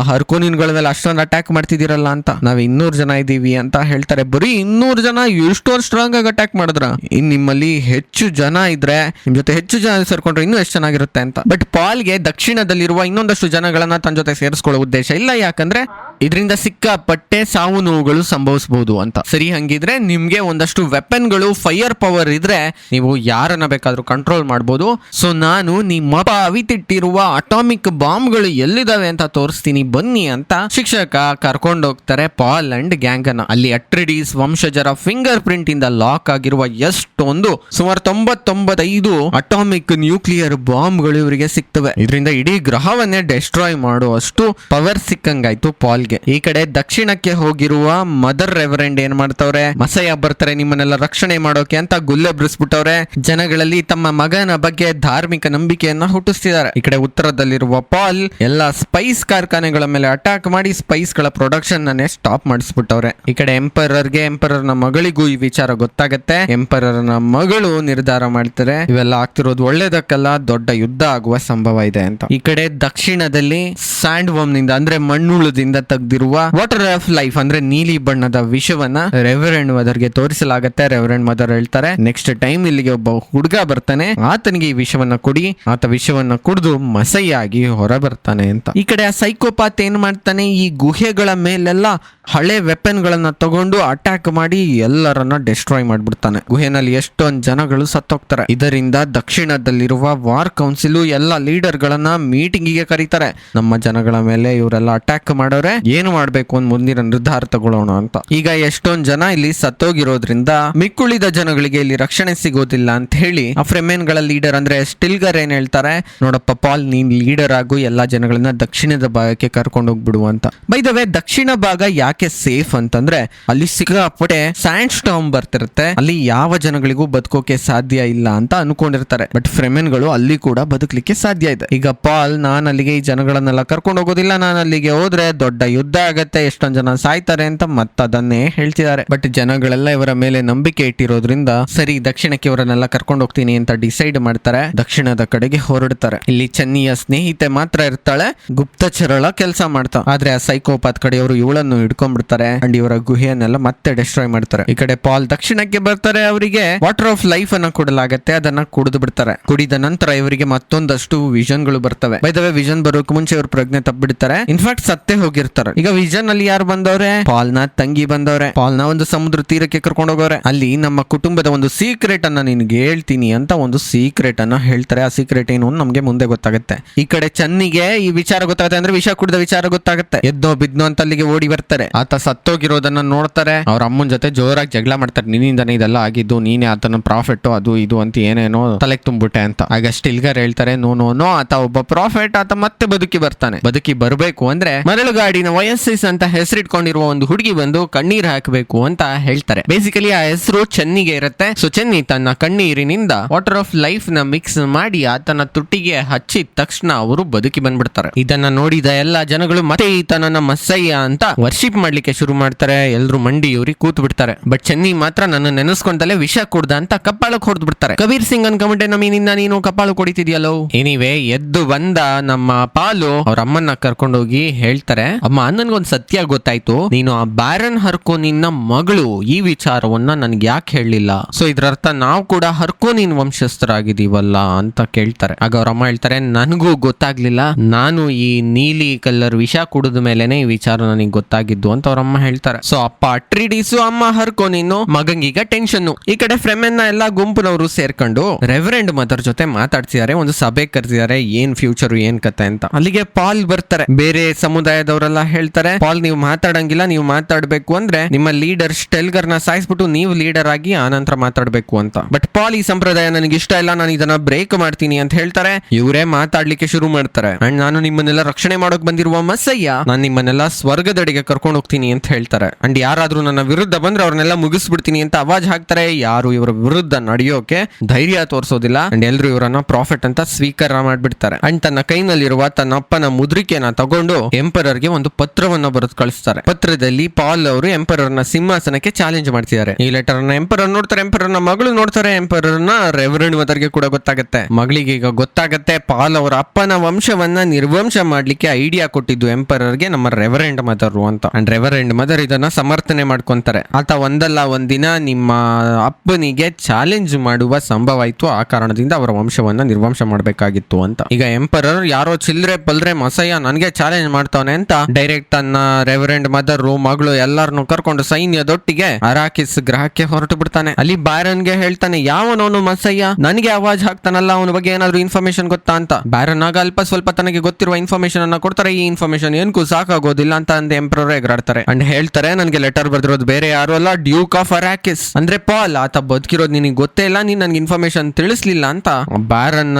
ಹರ್ಕೋನಿನ್ಗಳ ಮೇಲೆ ಅಷ್ಟೊಂದು ಅಟ್ಯಾಕ್ ಮಾಡ್ತಿದ್ದೀರಲ್ಲ ಅಂತ. ನಾವ್ ಇನ್ನೂರು ಜನ ಇದ್ದೀವಿ ಅಂತ ಹೇಳ್ತಾರೆ. ಬರೀ ಇನ್ನೂರು ಜನ ಎಷ್ಟೊಂದು ಸ್ಟ್ರಾಂಗ್ ಆಗಿ ಅಟ್ಯಾಕ್ ಮಾಡಿದ್ರ. ಇನ್ ನಿಮ್ಮಲ್ಲಿ ಹೆಚ್ಚು ಜನ ಇದ್ರೆ ನಿಮ್ ಜೊತೆ ಹೆಚ್ಚು ಜನ ಸೇರ್ಕೊಂಡ್ರೆ ಇನ್ನೂ ಎಷ್ಟು ಚೆನ್ನಾಗಿರುತ್ತೆ ಅಂತ. ಬಟ್ ಪಾಲ್ಗೆ ದಕ್ಷಿಣದಲ್ಲಿರುವ ಇನ್ನೊಂದಷ್ಟು ಜನಗಳನ್ನ ತನ್ನ ಜೊತೆ ಸೇರಿಸ್ಕೊಳ್ಳೋ ಉದ್ದೇಶ ಇಲ್ಲ. ಯಾಕಂದ್ರೆ ಇದರಿಂದ ಸಿಕ್ಕಾಪಟ್ಟೆ ಸಾವು ನೋವುಗಳು ಸಂಭವಿಸಬಹುದು ಅಂತ. ಸರಿ ಹಂಗಿದ್ರೆ ನಿಮ್ಗೆ ಒಂದಷ್ಟು ವೆಪನ್ಗಳು ಫೈರ್ ಪವರ್ ಇದ್ರೆ ನೀವು ಯಾರನ್ನ ಬೇಕಾದ್ರೂ ಕಂಟ್ರೋಲ್ ಮಾಡಬಹುದು ಸೊ ನಾನು ನಿಮ್ಮ ಅವಿತಿಟ್ಟಿರುವ ಅಟಾಮಿಕ್ ಬಾಂಬ್ಗಳು ಎಲ್ಲಿದಾವೆ ಅಂತ ತೋರಿಸ್ತೀನಿ. ಬನ್ನಿ ಅಂತ ಶಿಕ್ಷಕ ಕರ್ಕೊಂಡು ಹೋಗ್ತಾರೆ. ಪಾಲ್ ಅಂಡ್ ಗ್ಯಾಂಗ್ ಅನ್ನ ಅಲ್ಲಿ ಅಟ್ರಿಡೀಸ್ ವಂಶಜರ ಫಿಂಗರ್ ಪ್ರಿಂಟ್ ಇಂದ ಲಾಕ್ ಆಗಿರುವ ಎಷ್ಟೊಂದು ಸುಮಾರು ತೊಂಬತ್ತೊಂಬತ್ತೈದು ಅಟಾಮಿಕ್ ನ್ಯೂಕ್ಲಿಯರ್ ಬಾಂಬ್ಗಳು ಇವರಿಗೆ ಸಿಗ್ತವೆ. ಇದರಿಂದ ಇಡೀ ಗ್ರಹವನ್ನೇ ಡೆಸ್ಟ್ರಾಯ್ ಮಾಡುವಷ್ಟು ಪವರ್ ಸಿಕ್ಕಂಗಾಯ್ತು ಪಾಲ್ಗೆ. ಈ ಕಡೆ ದಕ್ಷಿಣಕ್ಕೆ ಹೋಗಿರುವ ಮದರ್ ರೆವರೆಂಡ್ ಏನ್ ಮಾಡ್ತವ್ರೆ? ಮಸಯ್ಯ ಬರ್ತಾರೆ ನಿಮ್ಮನ್ನೆಲ್ಲ ರಕ್ಷಣೆ ಮಾಡೋಕೆ ಅಂತ ಗುಲ್ಲೆ ಬಿಡಿಸ್ಬಿಟ್ಟವ್ರೆ. ಜನಗಳಲ್ಲಿ ತಮ್ಮ ಮಗನ ಬಗ್ಗೆ ಧಾರ್ಮಿಕ ನಂಬಿಕೆಯನ್ನ ಹುಟ್ಟಿಸ್ತಿದ್ದಾರೆ. ಈ ಕಡೆ ಉತ್ತರದಲ್ಲಿರುವ ಪಾಲ್ ಎಲ್ಲಾ ಸ್ಪೈಸ್ ಕಾರ್ಖಾನೆಗಳ ಮೇಲೆ ಅಟ್ಯಾಕ್ ಮಾಡಿ ಸ್ಪೈಸ್ಗಳ ಪ್ರೊಡಕ್ಷನ್ ಅನ್ನೇ ಸ್ಟಾಪ್ ಮಾಡಿಸ್ಬಿಟ್ಟವ್ರೆ. ಈ ಕಡೆ ಎಂಪರರ್ಗೆ ಎಂಪರರ್ನ ಮಗಳಿಗೂ ಈ ವಿಚಾರ ಗೊತ್ತಾಗತ್ತೆ. ಎಂಪರರ್ನ ಮಗಳು ನಿರ್ಧಾರ ಮಾಡ್ತಾರೆ. ಇವೆಲ್ಲ ಆಗ್ತಿರೋದು ಒಳ್ಳೇದಕ್ಕೆಲ್ಲ, ದೊಡ್ಡ ಯುದ್ಧ ಆಗುವ ಸಂಭವ ಇದೆ ಅಂತ. ಈ ಕಡೆ ದಕ್ಷಿಣದಲ್ಲಿ ಸ್ಯಾಂಡ್ ವಾಮ್ನಿಂದ ಅಂದ್ರೆ ಮಣ್ಣುಳದಿಂದ ತೆಗ್ದಿರುವ ವಾಟರ್ ಆಫ್ ಲೈಫ್ ಅಂದ್ರೆ ನೀಲಿ ಬಣ್ಣದ ವಿಷವನ್ನ ರೆವರೆಂಡ್ ಮದರ್ಗೆ ತೋರಿಸಲಾಗತ್ತೆ. ರೆವರೆಂಡ್ ಮದರ್ ಹೇಳ್ತಾರೆ, ನೆಕ್ಸ್ಟ್ ಟೈಮ್ ಇಲ್ಲಿಗೆ ಒಬ್ಬ ಹುಡುಗ ಬರ್ತಾನೆ. ಆತನಿಗೆ ಈ ವಿಷವನ್ನ ಕೊಡಿ. ಆತ ವಿಷವನ್ನ ಕುಡಿದು ಮಸೈಯಾಗಿ ಹೊರ ಬರ್ತಾನೆ ಅಂತ. ಈ ಕಡೆ ಆ ಸೈಕೋಪಾತ್ ಏನ್ ಮಾಡ್ತಾನೆ? ಈ ಗುಹೆಗಳ ಮೇಲೆಲ್ಲ ಹಳೆ ವೆಪನ್ ಗಳನ್ನ ತಗೊಂಡು ಅಟ್ಯಾಕ್ ಮಾಡಿ ಎಲ್ಲರನ್ನ ಡೆಸ್ಟ್ರಾಯ್ ಮಾಡ್ಬಿಡ್ತಾನೆ. ಗುಹೆನಲ್ಲಿ ಎಷ್ಟೊಂದ್ ಜನಗಳು ಸತ್ತೋಗ್ತಾರೆ. ಇದರಿಂದ ದಕ್ಷಿಣದಲ್ಲಿರುವ ವಾರ್ ಕೌನ್ಸಿಲ್ ಎಲ್ಲ ಲೀಡರ್ ಗಳನ್ನ ಮೀಟಿಂಗ್ಗೆ ಕರೀತಾರೆ. ನಮ್ಮ ಜನಗಳ ಮೇಲೆ ಇವರೆಲ್ಲ ಅಟ್ಯಾಕ್ ಮಾಡೋರೆ. ಏನು ಮಾಡ್ಬೇಕು ಅಂತ ಮುಂದಿನ ನಿರ್ಧಾರ ತಗೊಳ್ಳೋಣ ಅಂತ. ಈಗ ಎಷ್ಟೊಂದ್ ಜನ ಇಲ್ಲಿ ಸತ್ತೋಗಿರೋದ್ರಿಂದ ಮಿಕ್ಕುಳಿದ ಜನಗಳಿಗೆ ಇಲ್ಲಿ ರಕ್ಷಣೆ ಸಿಗೋದಿಲ್ಲ ಅಂತ ಹೇಳಿ ಆ ಫ್ರೆಮೆನ್ಗಳ ಲೀಡರ್ ಅಂದ್ರೆ ಸ್ಟಿಲ್ಗರ್ ಏನ್ ಹೇಳ್ತಾರೆ? ನೋಡಪ್ಪ ಪಾಲ್ ನೀನ್ ಲೀಡರ್ ಆಗು, ಎಲ್ಲಾ ಜನಗಳನ್ನ ದಕ್ಷಿಣದ ಭಾಗಕ್ಕೆ ಕರ್ಕೊಂಡು ಹೋಗ್ಬಿಡು ಅಂತ. ಬೈ ದ ವೇ ದಕ್ಷಿಣ ಭಾಗ ಯಾಕೆ ಸೇಫ್ ಅಂತಂದ್ರೆ ಅಲ್ಲಿ ಸಿಕ್ಕಾಪಟ್ಟೆ ಸ್ಯಾಂಡ್ ಸ್ಟಾಮ್ ಬರ್ತಿರುತ್ತೆ. ಅಲ್ಲಿ ಯಾವ ಜನಗಳಿಗೂ ಬದುಕೋಕೆ ಸಾಧ್ಯ ಇಲ್ಲ ಅಂತ ಅನ್ಕೊಂಡಿರ್ತಾರೆ. ಬಟ್ ಫ್ರೆಮೆನ್ಗಳು ಅಲ್ಲಿ ಕೂಡ ಬದುಕಲಿಕ್ಕೆ ಸಾಧ್ಯ ಇದೆ. ಈಗ ಪಾಲ್ ನಾನ್ ಅಲ್ಲಿಗೆ ಈ ಜನಗಳನ್ನೆಲ್ಲ ಕರ್ಕೊಂಡು ಹೋಗೋದಿಲ್ಲ. ನಾನು ಅಲ್ಲಿಗೆ ಹೋದ್ರೆ ದೊಡ್ಡ ಯುದ್ಧ ಆಗತ್ತೆ. ಎಷ್ಟೊಂದ್ ಜನ ಸಾಯ್ತಾರೆ. ಅಂತ ಮತ್ತದನ್ನೇ ಹೇಳ್ತಿದ್ದಾರೆ. ಬಟ್ ಜನಗಳೆಲ್ಲ ಇವರ ಮೇಲೆ ನಂಬಿಕೆ ಇಟ್ಟಿರೋದ್ರಿಂದ ಸರಿ, ದಕ್ಷಿಣಕ್ಕೆ ಇವರನ್ನೆಲ್ಲ ಕರ್ಕೊಂಡು ಹೋಗ್ತೀನಿ ಅಂತ ಡಿಸೈಡ್ ಮಾಡ್ತಾರೆ. ದಕ್ಷಿಣದ ಕಡೆಗೆ ಹೊರಡ್ತಾರೆ. ಇಲ್ಲಿ ಚೆನ್ನಿಯ ಸ್ನೇಹಿತೆ ಮಾತ್ರ ಇರ್ತಾಳೆ, ಗುಪ್ತಚರಳ ಕೆಲಸ ಮಾಡ್ತಾ. ಆದ್ರೆ ಆ ಸೈಕೋಪಾತ್ ಕಡೆಯವರು ಇವಳನ್ನು ಹಿಡ್ಕೊಂಡ್ಬಿಡ್ತಾರೆ. ಅಂಡ್ ಇವರ ಗುಹೆಯನ್ನೆಲ್ಲ ಮತ್ತೆ ಡಿಸ್ಟ್ರಾಯ್ ಮಾಡ್ತಾರೆ. ಈ ಕಡೆ ಪಾಲ್ ದಕ್ಷಿಣಕ್ಕೆ ಬರ್ತಾರೆ ಅವರಿಗೆ. ವಾಟರ್ ಆಫ್ ಲೈಫ್ ಅನ್ನ ಕೊಡಲಾಗತ್ತೆ, ಅದನ್ನ ಕುಡಿದು ಬಿಡ್ತಾರೆ. ಕುಡಿದ ನಂತರ ಇವರಿಗೆ ಮತ್ತೊಂದಷ್ಟು ವಿಷನ್ಗಳು ಬರ್ತವೆ ಬೈದವೆ ವಿಷನ್ ಬರೋಕ್ ಮುಂಚೆ ಇವರು ಪ್ರಜ್ಞೆ ತಪ್ಪಿಡ್ತಾರೆ. ಇನ್ಫ್ಯಾಕ್ಟ್ ಸತ್ತೇ ಹೋಗಿರ್ತಾರೆ. ಈಗ ವಿಷನ್ ಅಲ್ಲಿ ಯಾರು ಬಂದವ್ರೆ? ಪಾಲ್ನ ತಂಗಿ ಬಂದವ್ರೆ. ಪಾಲ್ನ ಒಂದು ಸಮುದ್ರ ತೀರಕ್ಕೆ ಕರ್ಕೊಂಡು ಹೋಗೋರೆ. ಅಲ್ಲಿ ನಮ್ಮ ಕುಟುಂಬದ ಒಂದು ಸೀಕ್ರೆಟ್ ಅನ್ನ ನಿನ್ಗೆ ಹೇಳ್ತೀನಿ ಅಂತ ಒಂದು ಸೀಕ್ರೆಟ್ ಅನ್ನ ಹೇಳ್ತಾರೆ. ಆ ಸೀಕ್ರೆಟ್ ಏನು ನಮ್ಗೆ ಮುಂದೆ ಗೊತ್ತಾಗುತ್ತೆ. ಈ ಕಡೆ ಚನ್ನಿಗೆ ಈ ವಿಚಾರ ಗೊತ್ತಾಗುತ್ತೆ ಅಂದ್ರೆ ವಿಷ ಕುಡಿದ ವಿಚಾರ ಗೊತ್ತಾಗುತ್ತೆ. ಎದ್ದೋ ಬಿದ್ನೋ ಅಂತ ಅಲ್ಲಿಗೆ ಓಡಿ ಬರ್ತಾರೆ. ಆತ ಸತ್ತೋಗಿರೋದನ್ನ ನೋಡ್ತಾರೆ. ಅವ್ರ ಅಮ್ಮನ ಜೊತೆ ಜೋರಾಗಿ ಜಗಳ ಮಾಡ್ತಾರೆ. ನಿನ್ನಿಂದನೇ ಇದೆಲ್ಲ ಆಗಿದ್ದು, ನೀನೇ ಆತನ ಪ್ರಾಫಿಟ್ ಅದು ಇದು ಅಂತ ಏನೇನೋ ತಲೆಗೆ ತುಂಬಿಟ್ಟೆ ಅಂತ. ಆಗ ಸ್ಟಿಲ್ಗರ್ ಹೇಳ್ತಾರೆ, ನೋ ನೋ ನೋ, ಆತ ಒಬ್ಬ ಪ್ರಾಫಿಟ್ ಆತ ಮತ್ತೆ ಬದುಕಿ ಬರ್ತಾನೆ. ಬದುಕಿ ಬರಬೇಕು ಅಂದ್ರೆ ಮರಳುಗಾಡಿನ ವಯಸ್ಸಿಸ್ ಅಂತ ಹೆಸರಿಟ್ಕೊಂಡಿರುವ ಒಂದು ಹುಡುಗಿ ಬಂದು ಕಣ್ಣೀರ್ ಹಾಕಬೇಕು ಅಂತ ಹೇಳ್ತಾರೆ. ಬೇಸಿಕಲಿ ಆ ಹೆಸರು ಚೆನ್ನಿಗೆ ಇರುತ್ತೆ. ಸೊ ಚೆನ್ನಿ ತನ್ನ ಕಣ್ಣೀರಿನಿಂದ ವಾಟರ್ ಆಫ್ ಲೈಫ್ನ ಮಿಕ್ಸ್ ಮಾಡಿ ಆತನ ತುಟ್ಟಿಗೆ ಹಚ್ಚಿದ ತಕ್ಷಣ ಅವರು ಬದುಕಿ ಬಂದ್ಬಿಡ್ತಾರೆ. ಇದನ್ನ ನೋಡಿದ ಎಲ್ಲಾ ಜನಗಳು ಮತ್ತೆ ಈತನನ್ನ ಮಸ್ಸಯ್ಯ ಅಂತ ವರ್ಷಿಪ್ ಮಾಡ್ಲಿಕ್ಕೆ ಶುರು ಮಾಡ್ತಾರೆ. ಎಲ್ರು ಮಂಡಿ ಇವ್ರಿಗೆ ಕೂತ್ ಬಿಡ್ತಾರೆ. ಬಟ್ ಚೆನ್ನಿ ಮಾತ್ರ ನನ್ನ ನೆನೆಸ್ಕೊಂಡಲ್ಲೇ ವಿಷ ಕುಡ್ದ ಅಂತ ಕಪ್ಪಾಳಕ್ ಹೊಡೆದು ಬಿಡ್ತಾರೆ. ಕಬೀರ್ ಸಿಂಗ್ ಅನ್ಕೊಂಬಿಟ್ಟೆ ನಮೀನಿಂದ ನೀನು ಕಪ್ಪಾಳು ಕೊಡಿತಿದ್ಯಲ್ಲೋ? ಎನಿವೆ ಎದ್ದು ಬಂದ ನಮ್ಮ ಪಾಲು ಅವ್ರ ಅಮ್ಮನ್ನ ಕರ್ಕೊಂಡೋಗಿ ಹೇಳ್ತಾರೆ, ಅಮ್ಮ, ನನ್ಗೊಂದ್ ಸತ್ಯ ಗೊತ್ತಾಯ್ತು. ಆ ಬ್ಯಾರನ್ ಹರ್ಕೋನಿನ ಮಗಳು ಈ ವಿಚಾರವನ್ನ ನನ್ಗೆ ಯಾಕೆ ಹೇಳಲಿಲ್ಲ? ಸೊ ಇದರರ್ಥ ನಾವು ಕೂಡ ಹರ್ಕೋನಿನ್ ವಂಶಸ್ಥರಾಗಿದೀವಲ್ಲ ಅಂತ ಕೇಳ್ತಾರೆ. ಆಗ ಅವ್ರ ಅಮ್ಮ ಹೇಳ್ತಾರೆ, ನನಗೂ ಗೊತ್ತಾಗ್ಲಿಲ್ಲ. ನಾನು ಈ ನೀಲಿ ಕಲರ್ ವಿಷ ಕುಡಿದ ಮೇಲೆನೆ ಈ ವಿಚಾರ ನನಗೆ ಗೊತ್ತಾಗಿದ್ದು ಅಂತ ಅವ್ರ ಅಮ್ಮ ಹೇಳ್ತಾರೆ. ಸೊ ಅಪ್ಪ ಟ್ರಿಡಿಸು ಅಮ್ಮ ಹರ್ಕೋನಿನ್ ನೀನು ಮಗಂಗೀಗ ಟೆನ್ಷನ್ ಈ ಕಡೆ ಫ್ರೆಮೆನ್ ಎಲ್ಲ ಗುಂಪಿನವರು ಸೇರ್ಕೊಂಡು ರೆವರೆಂಡ್ ಮದರ್ ಜೊತೆ ಮಾತಾಡ್ತಿದ್ದಾರೆ ಒಂದು ಸಭೆ ಕರೆದಿದ್ದಾರೆ ಏನ್ ಫ್ಯೂಚರ್ ಏನ್ ಕತೆ ಅಂತ. ಅಲ್ಲಿಗೆ ಪಾಲ್ ಬರ್ತಾರೆ. ಬೇರೆ ಸಮುದಾಯದವರೆಲ್ಲ ಹೇಳ್ತಾರೆ, ಪಾಲ್ ನೀವು ಮಾತಾಡಂಗಿಲ್ಲ ನೀವು ಮಾತಾಡ್ಬೇಕು ಅಂದ್ರೆ ನಿಮ್ಮ ಲೀಡರ್ ಸ್ಟೆಲ್ಗರ್ನ ಸಾಯಿಸ್ಬಿಟ್ಟು ನೀವು ಲೀಡರ್ ಆಗಿ ಆನಂತರ ಮಾತಾಡ್ಬೇಕು ಅಂತ. ಬಟ್ ಪಾಲ್ ಈ ಸಂಪ್ರದಾಯ ನನಗೆ ಇಷ್ಟ ಇಲ್ಲ, ನಾನು ಇದನ್ನ ಬ್ರೇಕ್ ಮಾಡ್ತೀನಿ ಅಂತ ಹೇಳ್ತಾರೆ. ಇವರೇ ಮಾತಾಡ್ಲಿಕ್ಕೆ ಶುರು ಮಾಡ್ತಾರೆ. ಅಂಡ್ ನಾನು ನಿಮ್ಮನ್ನೆಲ್ಲ ರಕ್ಷಣೆ ಮಾಡೋಕ್ ಬಂದಿರುವ ಮಸಯ್ಯ, ನಾನು ನಿಮ್ಮನ್ನೆಲ್ಲ ಸ್ವರ್ಗದಡಿಗೆ ಕರ್ಕೊಂಡು ಹೋಗ್ತೀನಿ ಅಂತ ಹೇಳ್ತಾರೆ. ಅಂಡ್ ಯಾರಾದ್ರೂ ನನ್ನ ವಿರುದ್ಧ ಬಂದ್ರೆ ಅವ್ರನ್ನೆಲ್ಲ ಮುಗಿಸ್ಬಿಡ್ತೀನಿ ಅಂತ ಅವಾಜ್ ಹಾಕ್ತಾರೆ. ಯಾರು ಇವರ ವಿರುದ್ಧ ನಡೆಯೋಕೆ ಧೈರ್ಯ ತೋರಿಸೋದಿಲ್ಲ. ಅಂಡ್ ಎಲ್ರು ಇವರನ್ನ ಪ್ರಾಫಿಟ್ ಅಂತ ಸ್ವೀಕಾರ ಮಾಡ್ಬಿಡ್ತಾರೆ. ಅಂಡ್ ತನ್ನ ಕೈನಲ್ಲಿರುವ ತನ್ನ ಅಪ್ಪನ ಮುದ್ರಿಕೆನ ತಗೊಂಡು ಎಂಪರರ್ಗೆ ಒಂದು ಪತ್ರವನ್ನ ಬರೆದು ಕಳಿಸ್ತಾರೆ. ಪತ್ರದಲ್ಲಿ ಪಾಲ್ ಅವರು ಎಂಪರರ್ನ ಸಿಂಹಾಸನಕ್ಕೆ ಚಾಲೆಂಜ್ ಮಾಡ್ತಿದ್ದಾರೆ. ಈ ಲೆಟರ್ನ ಎಂಪರರ್ ನೋಡ್ತಾರೆ ಎಂಪರರ್ನ ಮಗಳು ನೋಡ್ತಾರೆ ಎಂಪರರ್ನ ರೆವರೆಂಡ್ ಮದರ್ಗೆ ಕೂಡ ಗೊತ್ತಾಗುತ್ತೆ. ಮಗಳಿಗೆ ಈಗ ಗೊತ್ತಾಗತ್ತೆ, ಪಾಲ್ ಅವರ ಅಪ್ಪನ ವಂಶವನ್ನ ನಿರ್ವಂಶ ಮಾಡ್ಲಿಕ್ಕೆ ಐಡಿಯಾ ಕೊಟ್ಟಿದ್ದು ಎಂಪರರ್ಗೆ ನಮ್ಮ ರೆವರೆಂಡ್ ಮದರ್ ಅಂತ. ಅಂಡ್ ರೆವರೆಂಡ್ ಮದರ್ ಇದನ್ನ ಸಮರ್ಥನೆ ಮಾಡ್ಕೊಂತಾರೆ. ಆತ ಒಂದಲ್ಲ ಒಂದಿನ ನಿಮ್ಮ ಅಪ್ಪನಿಗೆ ಚಾಲೆಂಜ್ ಮಾಡುವ ಸಂಭವ ಇತ್ತು ಆ ಕಾರಣದಿಂದ ಅವರ ವಂಶವನ್ನ ನಿರ್ವಂಶ ಮಾಡಬೇಕಾಗಿತ್ತು ಅಂತ. ಈಗ ಎಂಪರರ್ ಯಾರೋ ಚಿಲ್ರೆ ಪಲ್ರೆ ಮಸಯ್ಯ ನನಗೆ ಚಾಲೆಂಜ್ ಮಾಡ್ತಾವನೆ ಅಂತ ಡೈರೆಕ್ಟ್ ತನ್ನ ರೆವರೆಂಡ್ ಮದರ್ ಮಗಳು ಎಲ್ಲಾರನ್ನು ಕರ್ಕೊಂಡು ಸೈನ್ಯದೊಟ್ಟಿಗೆ ಅರಾಕಿಸ್ ಗ್ರಹಕ್ಕೆ ಹೊರಟು ಬಿಡ್ತಾನೆ. ಅಲ್ಲಿ ಬ್ಯಾರನ್ಗೆ ಹೇಳ್ತಾನೆ ಯಾವನವನು ಮಸಯ್ಯ ನನಗೆ ಅವಾಜ್ ಹಾಕ್ತಾನಲ್ಲ, ಅವನ ಬಗ್ಗೆ ಏನಾದ್ರು ಇನ್ಫಾರ್ಮೇಶನ್ ಗೊತ್ತಾ ಅಂತ. ಬ್ಯಾರನ್ ಆಗ ಅಲ್ಪ ಸ್ವಲ್ಪ ತನಗೆ ಗೊತ್ತಿರುವ ಇನ್ಫಾರ್ಮೇಶನ್ ಅನ್ನ ಕೊಡ್ತಾರೆ, ಈ ಇನ್ಫಾರ್ಮೇಶನ್ ಏನಕ್ಕೂ ಸಾಕಾಗೋದಿಲ್ಲ ಅಂತ ಅಂದ ಎಂಪ್ರರ್ ಎಗರಾಡ್ತಾರೆ. ಅಂಡ್ ಹೇಳ್ತಾರೆ, ನನಗೆ ಲೆಟರ್ ಬರ್ದಿರೋದು ಬೇರೆ ಯಾರು ಅಲ್ಲ ಡ್ಯೂಕ್ ಆಫ್ ಅರಾಕಿಸ್ ಅಂದ್ರೆ, ಪಾಲ್, ಆತ ಬದುಕಿರೋದು ನಿನಗೆ ಗೊತ್ತೇ ಇಲ್ಲ, ನೀನ್ ನನ್ಗೆ ಇನ್ಫಾರ್ಮೇಶನ್ ತಿಳಿಸ್ಲಿಲ್ಲ ಅಂತ. ಬ್ಯಾರನ್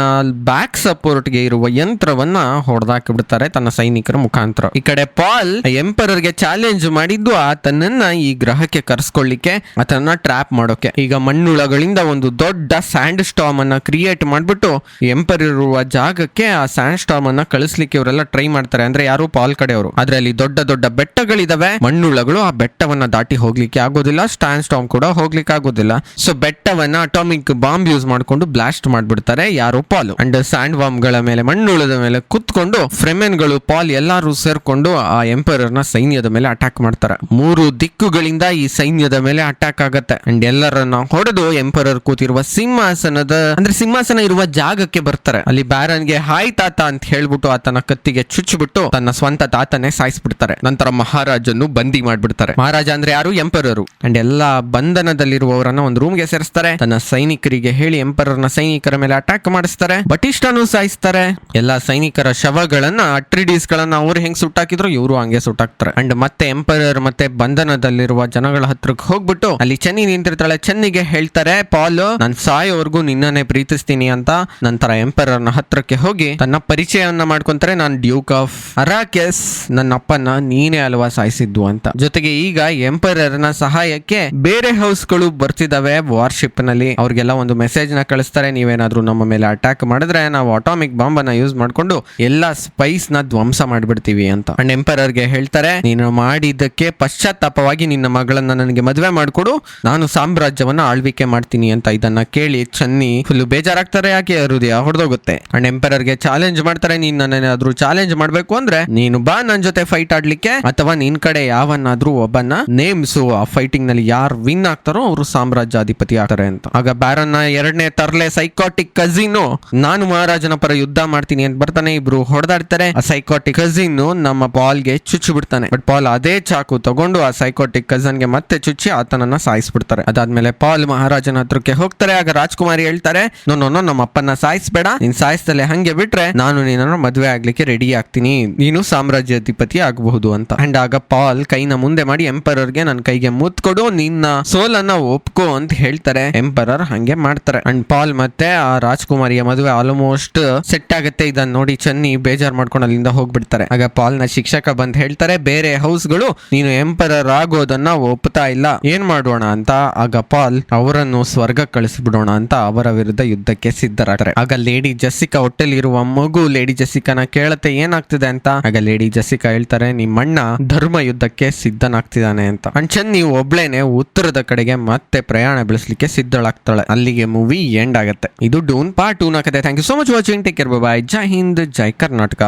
ಬ್ಯಾಕ್ ಸಪೋರ್ಟ್ಗೆ ಇರುವ ಯಂತ್ರವನ್ನ ಹೊಡೆದಾಕಿ ಬಿಡ್ತಾರೆ ತನ್ನ ಸೈನಿಕರ ಮುಖಾಂತರ. ಈ ಕಡೆ ಪಾಲ್ ಎಂಪರರ್ಗೆ ಚಾಲೆಂಜ್ ಮಾಡಿದ್ದು ಆತನನ್ನ ಈ ಗ್ರಹಕ್ಕೆ ಕರೆಸ್ಕೊಳ್ಳಿಕ್ಕೆ ಆತನ ಟ್ರ್ಯಾಪ್ ಮಾಡೋಕೆ ಈಗ ಮಣ್ಣುಳಗಳಿಂದ ಒಂದು ದೊಡ್ಡ ಸ್ಯಾಂಡ್ ಸ್ಟಾಮ್ ಅನ್ನ ಕ್ರಿಯೇಟ್ ಮಾಡ್ಬಿಟ್ಟು ಎಂಪರ್ ಇರುವ ಜಾಗಕ್ಕೆ ಆ ಸ್ಯಾಂಡ್ ಸ್ಟಾಮ್ ಅನ್ನ ಕಳಿಸ್ಲಿಕ್ಕೆ ಇವರೆಲ್ಲ ಟ್ರೈ ಮಾಡ್ತಾರೆ. ಅಂದ್ರೆ ಯಾರು? ಪಾಲ್ ಕಡೆಯವರು. ಆದ್ರೆ ಅಲ್ಲಿ ದೊಡ್ಡ ದೊಡ್ಡ ಬೆಟ್ಟಗಳಿದಾವೆ. ಮಣ್ಣುಳಗಳು ಆ ಬೆಟ್ಟವನ್ನ ದಾಟಿ ಹೋಗ್ಲಿಕ್ಕೆ ಆಗೋದಿಲ್ಲ. ಸ್ಟ್ಯಾಂಡ್ ಸ್ಟಾಮ್ ಕೂಡ ಹೋಗ್ಲಿಕ್ಕೆ ಆಗೋದಿಲ್ಲ. ಸೊ ಬೆಟ್ಟವನ್ನ ಅಟಾಮಿಕ್ ಬಾಂಬ್ ಯೂಸ್ ಮಾಡ್ಕೊಂಡು ಬ್ಲಾಸ್ಟ್ ಮಾಡ್ಬಿಡ್ತಾರೆ ಯಾರು? ಪಾಲ್. ಅಂಡ್ ಸ್ಯಾಂಡ್ ಬಾಂಬ್ಗಳ ಮೇಲೆ, ಮಣ್ಣುಳದ ಮೇಲೆ ಕುತ್ಕೊಂಡು ಫ್ರೆಮೆನ್ಗಳು, ಪಾಲ್ ಎಲ್ಲಾರು ಸೇರ್ಕೊಂಡು ಆ ಎಂಪರರ್ನ ಸೈನ್ಯದ ಮೇಲೆ ಅಟ್ಯಾಕ್ ಮಾಡ್ತಾರೆ. ಮೂರು ದಿಕ್ಕುಗಳಿಂದ ಈ ಸೈನ್ಯದ ಮೇಲೆ ಅಟ್ಯಾಕ್ ಆಗತ್ತೆ. ಅಂಡ್ ಎಲ್ಲರನ್ನ ಹೊಡೆದು ಎಂಪರರ್ ಕೂತಿರುವ ಸಿಂಹಾಸನದ, ಅಂದ್ರೆ ಸಿಂಹಾಸನ ಇರುವ ಜಾಗಕ್ಕೆ ಬರ್ತಾರೆ. ಅಲ್ಲಿ ಬ್ಯಾರನ್ಗೆ, ಹಾಯ್ ತಾತ ಅಂತ ಹೇಳ್ಬಿಟ್ಟು ಆತನ ಕತ್ತಿಗೆ ಚುಚ್ಚಿಬಿಟ್ಟು ತನ್ನ ಸ್ವಂತ ತಾತನೇ ಸಾಯಿಸ್ಬಿಡ್ತಾರೆ. ನಂತರ ಮಹಾರಾಜನ್ನು ಬಂದಿ ಮಾಡ್ಬಿಡ್ತಾರೆ. ಮಹಾರಾಜ ಅಂದ್ರೆ ಯಾರು? ಎಂಪರರು. ಅಂಡ್ ಎಲ್ಲಾ ಬಂಧನದಲ್ಲಿರುವವರನ್ನ ಒಂದು ರೂಮ್ಗೆ ಸೇರಿಸ್ತಾರೆ. ತನ್ನ ಸೈನಿಕರಿಗೆ ಹೇಳಿ ಎಂಪರರ್ನ ಸೈನಿಕರ ಮೇಲೆ ಅಟ್ಯಾಕ್ ಮಾಡಿಸ್ತಾರೆ. ಬಟಿಷ್ಠನು ಸಾಯಿಸ್ತಾರೆ. ಎಲ್ಲಾ ಸೈನಿಕರ ಶವಗಳನ್ನ ಅಟ್ರಿಡೀಸ್ ಗಳನ್ನ ಅವ್ರು ಹೆಂಗ್ ಸುಟ್ಟಾಕಿದ್ರು? ಇವರು ಹಂಗೆ ಸುಟ್ಟಾಕ್ತಾರೆ. ಅಂಡ್ ಮತ್ತೆ ಎಂಪರರ್ ಮತ್ತೆ ಬಂಧನದಲ್ಲಿರುವ ಜನಗಳ ಹತ್ರಕ್ಕೆ ಹೋಗ್ಬಿಟ್ಟು ಅಲ್ಲಿ ಚೆನ್ನಿ ನಿಂತಿರ್ತಾಳೆ. ಚೆನ್ನಿಗೆ ಹೇಳ್ತಾರೆ, ಪಾಲ್, ನಾನ್ ಸಾಯೋವರೆಗೂ ನಿನ್ನನ್ನೇ ಪ್ರೀತಿಸ್ತೀನಿ ಅಂತ. ನಂತರ ಎಂಪರರ್ನ ಹತ್ರಕ್ಕೆ ಹೋಗಿ ತನ್ನ ಪರಿಚಯವನ್ನ ಮಾಡ್ಕೊಂತಾರೆ. ನಾನ್ ಡ್ಯೂಕ್ ಆಫ್ ಅರಾಕೆಸ್ ನನ್ನ ಅಪ್ಪನ ನೀನೇ ಅಲ್ವಾ ಸಾಯಿಸಿದ್ದು ಅಂತ. ಜೊತೆಗೆ ಈಗ ಎಂಪರರ್ನ ಸಹಾಯಕ್ಕೆ ಬೇರೆ ಹೌಸ್ಗಳು ಬರ್ತಿದಾವೆ. ವಾರ್ಶಿಪ್ನಲ್ಲಿ ಅವ್ರಿಗೆಲ್ಲ ಒಂದು ಮೆಸೇಜ್ನ ಕಳಿಸ್ತಾರೆ. ನೀವೇನಾದ್ರೂ ನಮ್ಮ ಮೇಲೆ ಅಟ್ಯಾಕ್ ಮಾಡಿದ್ರೆ ನಾವು ಅಟಾಮಿಕ್ ಬಾಂಬ್ ಅನ್ನ ಯೂಸ್ ಮಾಡ್ಕೊಂಡು ಎಲ್ಲಾ ಸ್ಪೈಸ್ನ ಧ್ವಂಸ ಮಾಡ್ಬಿಡ್ತೀವಿ ಅಂತ. ಅಂಡ್ ಎಂಪರರ್ಗೆ ಹೇಳ್ತಾರೆ, ನೀನು ಮಾಡಿದ್ದಕ್ಕೆ ಪಶ್ಚಾತ್ತಾಪವಾಗಿ ನಿನ್ನ ಮಗಳನ್ನ ನನಗೆ ಮದುವೆ ಮಾಡಿಕೊಡು. ನಾನು ಸಾಮ್ರಾಜ್ಯವನ್ನ ಆಳ್ವಿಕೆ ಮಾಡ್ತೀನಿ ಅಂತ ಇದನ್ನ ಕೇಳಿ ಚನ್ನಿ ಫುಲ್ ಬೇಜಾರಾಗ್ತಾರೆ ಯಾಕೆ? ಹೃದಯ ಹೊಡೆದೋಗುತ್ತೆ. ಅಂಡ್ ಎಂಪರರ್ಗೆ ಚಾಲೆಂಜ್ ಮಾಡ್ತಾರೆ. ನೀನ್ ನನ್ನೇನಾದ್ರೂ ಚಾಲೆಂಜ್ ಮಾಡ್ಬೇಕು ಅಂದ್ರೆ ನೀನು ಬಾ ನನ್ ಜೊತೆ ಫೈಟ್ ಆಡ್ಲಿಕ್ಕೆ. ಅಥವಾ ನಿನ್ ಕಡೆ ಯಾವನ್ನಾದ್ರೂ ಒಬ್ಬನ ನೇಮ್ಸು. ಆ ಫೈಟಿಂಗ್ನಲ್ಲಿ ಯಾರು ವಿನ್ ಆಗ್ತಾರೋ ಅವರು ಸಾಮ್ರಾಜ್ಯಾಧಿಪತಿ ಆಗ್ತಾರೆ ಅಂತ. ಆಗ ಬ್ಯಾರನ್ನ ಎರಡನೇ ತರ್ಲೆ ಸೈಕಾಟಿಕ್ ಕಜಿನ್ ನಾನು ಮಹಾರಾಜನ ಪರ ಯುದ್ಧ ಮಾಡ್ತೀನಿ ಅಂತ ಬರ್ತಾನೆ. ಇಬ್ರು ಹೊಡೆದಾಡ್ತಾರೆ. ಆ ಸೈಕಾಟಿಕ್ ಕಝಿನ್ ನಮ್ಮ ಪಾಲ್ಗೆ ಚುಚ್ಚು ಬಿಡ್ತಾನೆ. ಬಟ್ ಪಾಲ್ ಅದೇ ಚಾಕು ತಗೊಂಡು ಆ ಸೈಕೋಟಿಕ್ ಕಸನ್ಗೆ ಮತ್ತೆ ಚುಚ್ಚಿ ಆತನನ್ನ ಸಾಯಿಸ್ಬಿಡ್ತಾರೆ. ಅದಾದ್ಮೇಲೆ ಪಾಲ್ ಮಹಾರಾಜನ ಹತ್ರಕ್ಕೆ ಹೋಗ್ತಾರೆ. ಆಗ ರಾಜ್ಕುಮಾರಿ ಹೇಳ್ತಾರೆ, ನೋ ನಮ್ಮ ಅಪ್ಪನ ಸಾಯಿಸ್ಬೇಡ. ನೀನ್ ಸಾಯಿಸ್ತಲೆ ಹಂಗೆ ಬಿಟ್ರೆ ನಾನು ನೀನನ್ನು ಮದುವೆ ಆಗ್ಲಿಕ್ಕೆ ರೆಡಿ ಆಗ್ತೀನಿ. ನೀನು ಸಾಮ್ರಾಜ್ಯಾಧಿಪತಿ ಆಗಬಹುದು ಅಂತ. ಅಂಡ್ ಆಗ ಪಾಲ್ ಕೈನ ಮುಂದೆ ಮಾಡಿ ಎಂಪರರ್ಗೆ ನನ್ನ ಕೈಗೆ ಮುತ್ಕೊಡು ನಿನ್ನ ಸೋಲನ್ನ ಒಪ್ಕೋ ಅಂತ ಹೇಳ್ತಾರೆ. ಎಂಪರರ್ ಹಂಗೆ ಮಾಡ್ತಾರೆ. ಅಂಡ್ ಪಾಲ್ ಮತ್ತೆ ಆ ರಾಜ್ಕುಮಾರಿಯ ಮದುವೆ ಆಲ್ಮೋಸ್ಟ್ ಸೆಟ್ ಆಗುತ್ತೆ. ಇದನ್ನ ನೋಡಿ ಚನ್ನಿ ಬೇಜಾರ್ ಮಾಡ್ಕೊಂಡು ಅಲ್ಲಿಂದ ಹೋಗ್ಬಿಡ್ತಾರೆ. ಆಗ ಪಾಲ್ನ ಶಿಕ್ಷಕ ಬಂದ್ ಹೇಳ್ತಾರೆ, ಬೇರೆ ಹೌಸ್ಗಳು ನೀನು ಎಂಪರರ್ ಆಗೋದನ್ನ ಒಪ್ತಾ ಇಲ್ಲ. ಏನ್ ಮಾಡೋಣ ಅಂತ? ಆಗ ಪಾಲ್ ಅವರನ್ನು ಸ್ವರ್ಗ ಕಳಿಸ್ಬಿಡೋಣ ಅಂತ ಅವರ ವಿರುದ್ಧ ಯುದ್ಧಕ್ಕೆ ಸಿದ್ಧರಾಗ್ತಾರೆ ಆಗ ಲೇಡಿ ಜಸ್ಸಿಕಾ ಹೊಟ್ಟೆಲಿರುವ ಮಗು ಲೇಡಿ ಜಸ್ಸಿಕಾನ ಕೇಳತ್ತೆ, ಏನಾಗ್ತಿದೆ ಅಂತ? ಆಗ ಲೇಡಿ ಜಸ್ಸಿಕಾ ಹೇಳ್ತಾರೆ, ನಿಮ್ಮಣ್ಣ ಧರ್ಮ ಯುದ್ಧಕ್ಕೆ ಸಿದ್ಧನಾಗ್ತಿದ್ದಾನೆ ಅಂತ. ಅಂಚನ್, ನೀವು ಒಬ್ಳೇನೆ ಉತ್ತರದ ಕಡೆಗೆ ಮತ್ತೆ ಪ್ರಯಾಣ ಬೆಳೆಸಲಿಕ್ಕೆ ಸಿದ್ಧಳಾಗ್ತಾಳೆ. ಅಲ್ಲಿಗೆ ಮೂವಿ ಎಂಡ್ ಆಗುತ್ತೆ. ಇದು ಡೂನ್ ಪಾರ್ಟ್ ಟೂನ್ ಕತೆ. Thank you so much watching take care bye ಜೈ ಹಿಂದ್, ಜೈ ಕರ್ನಾಟಕ.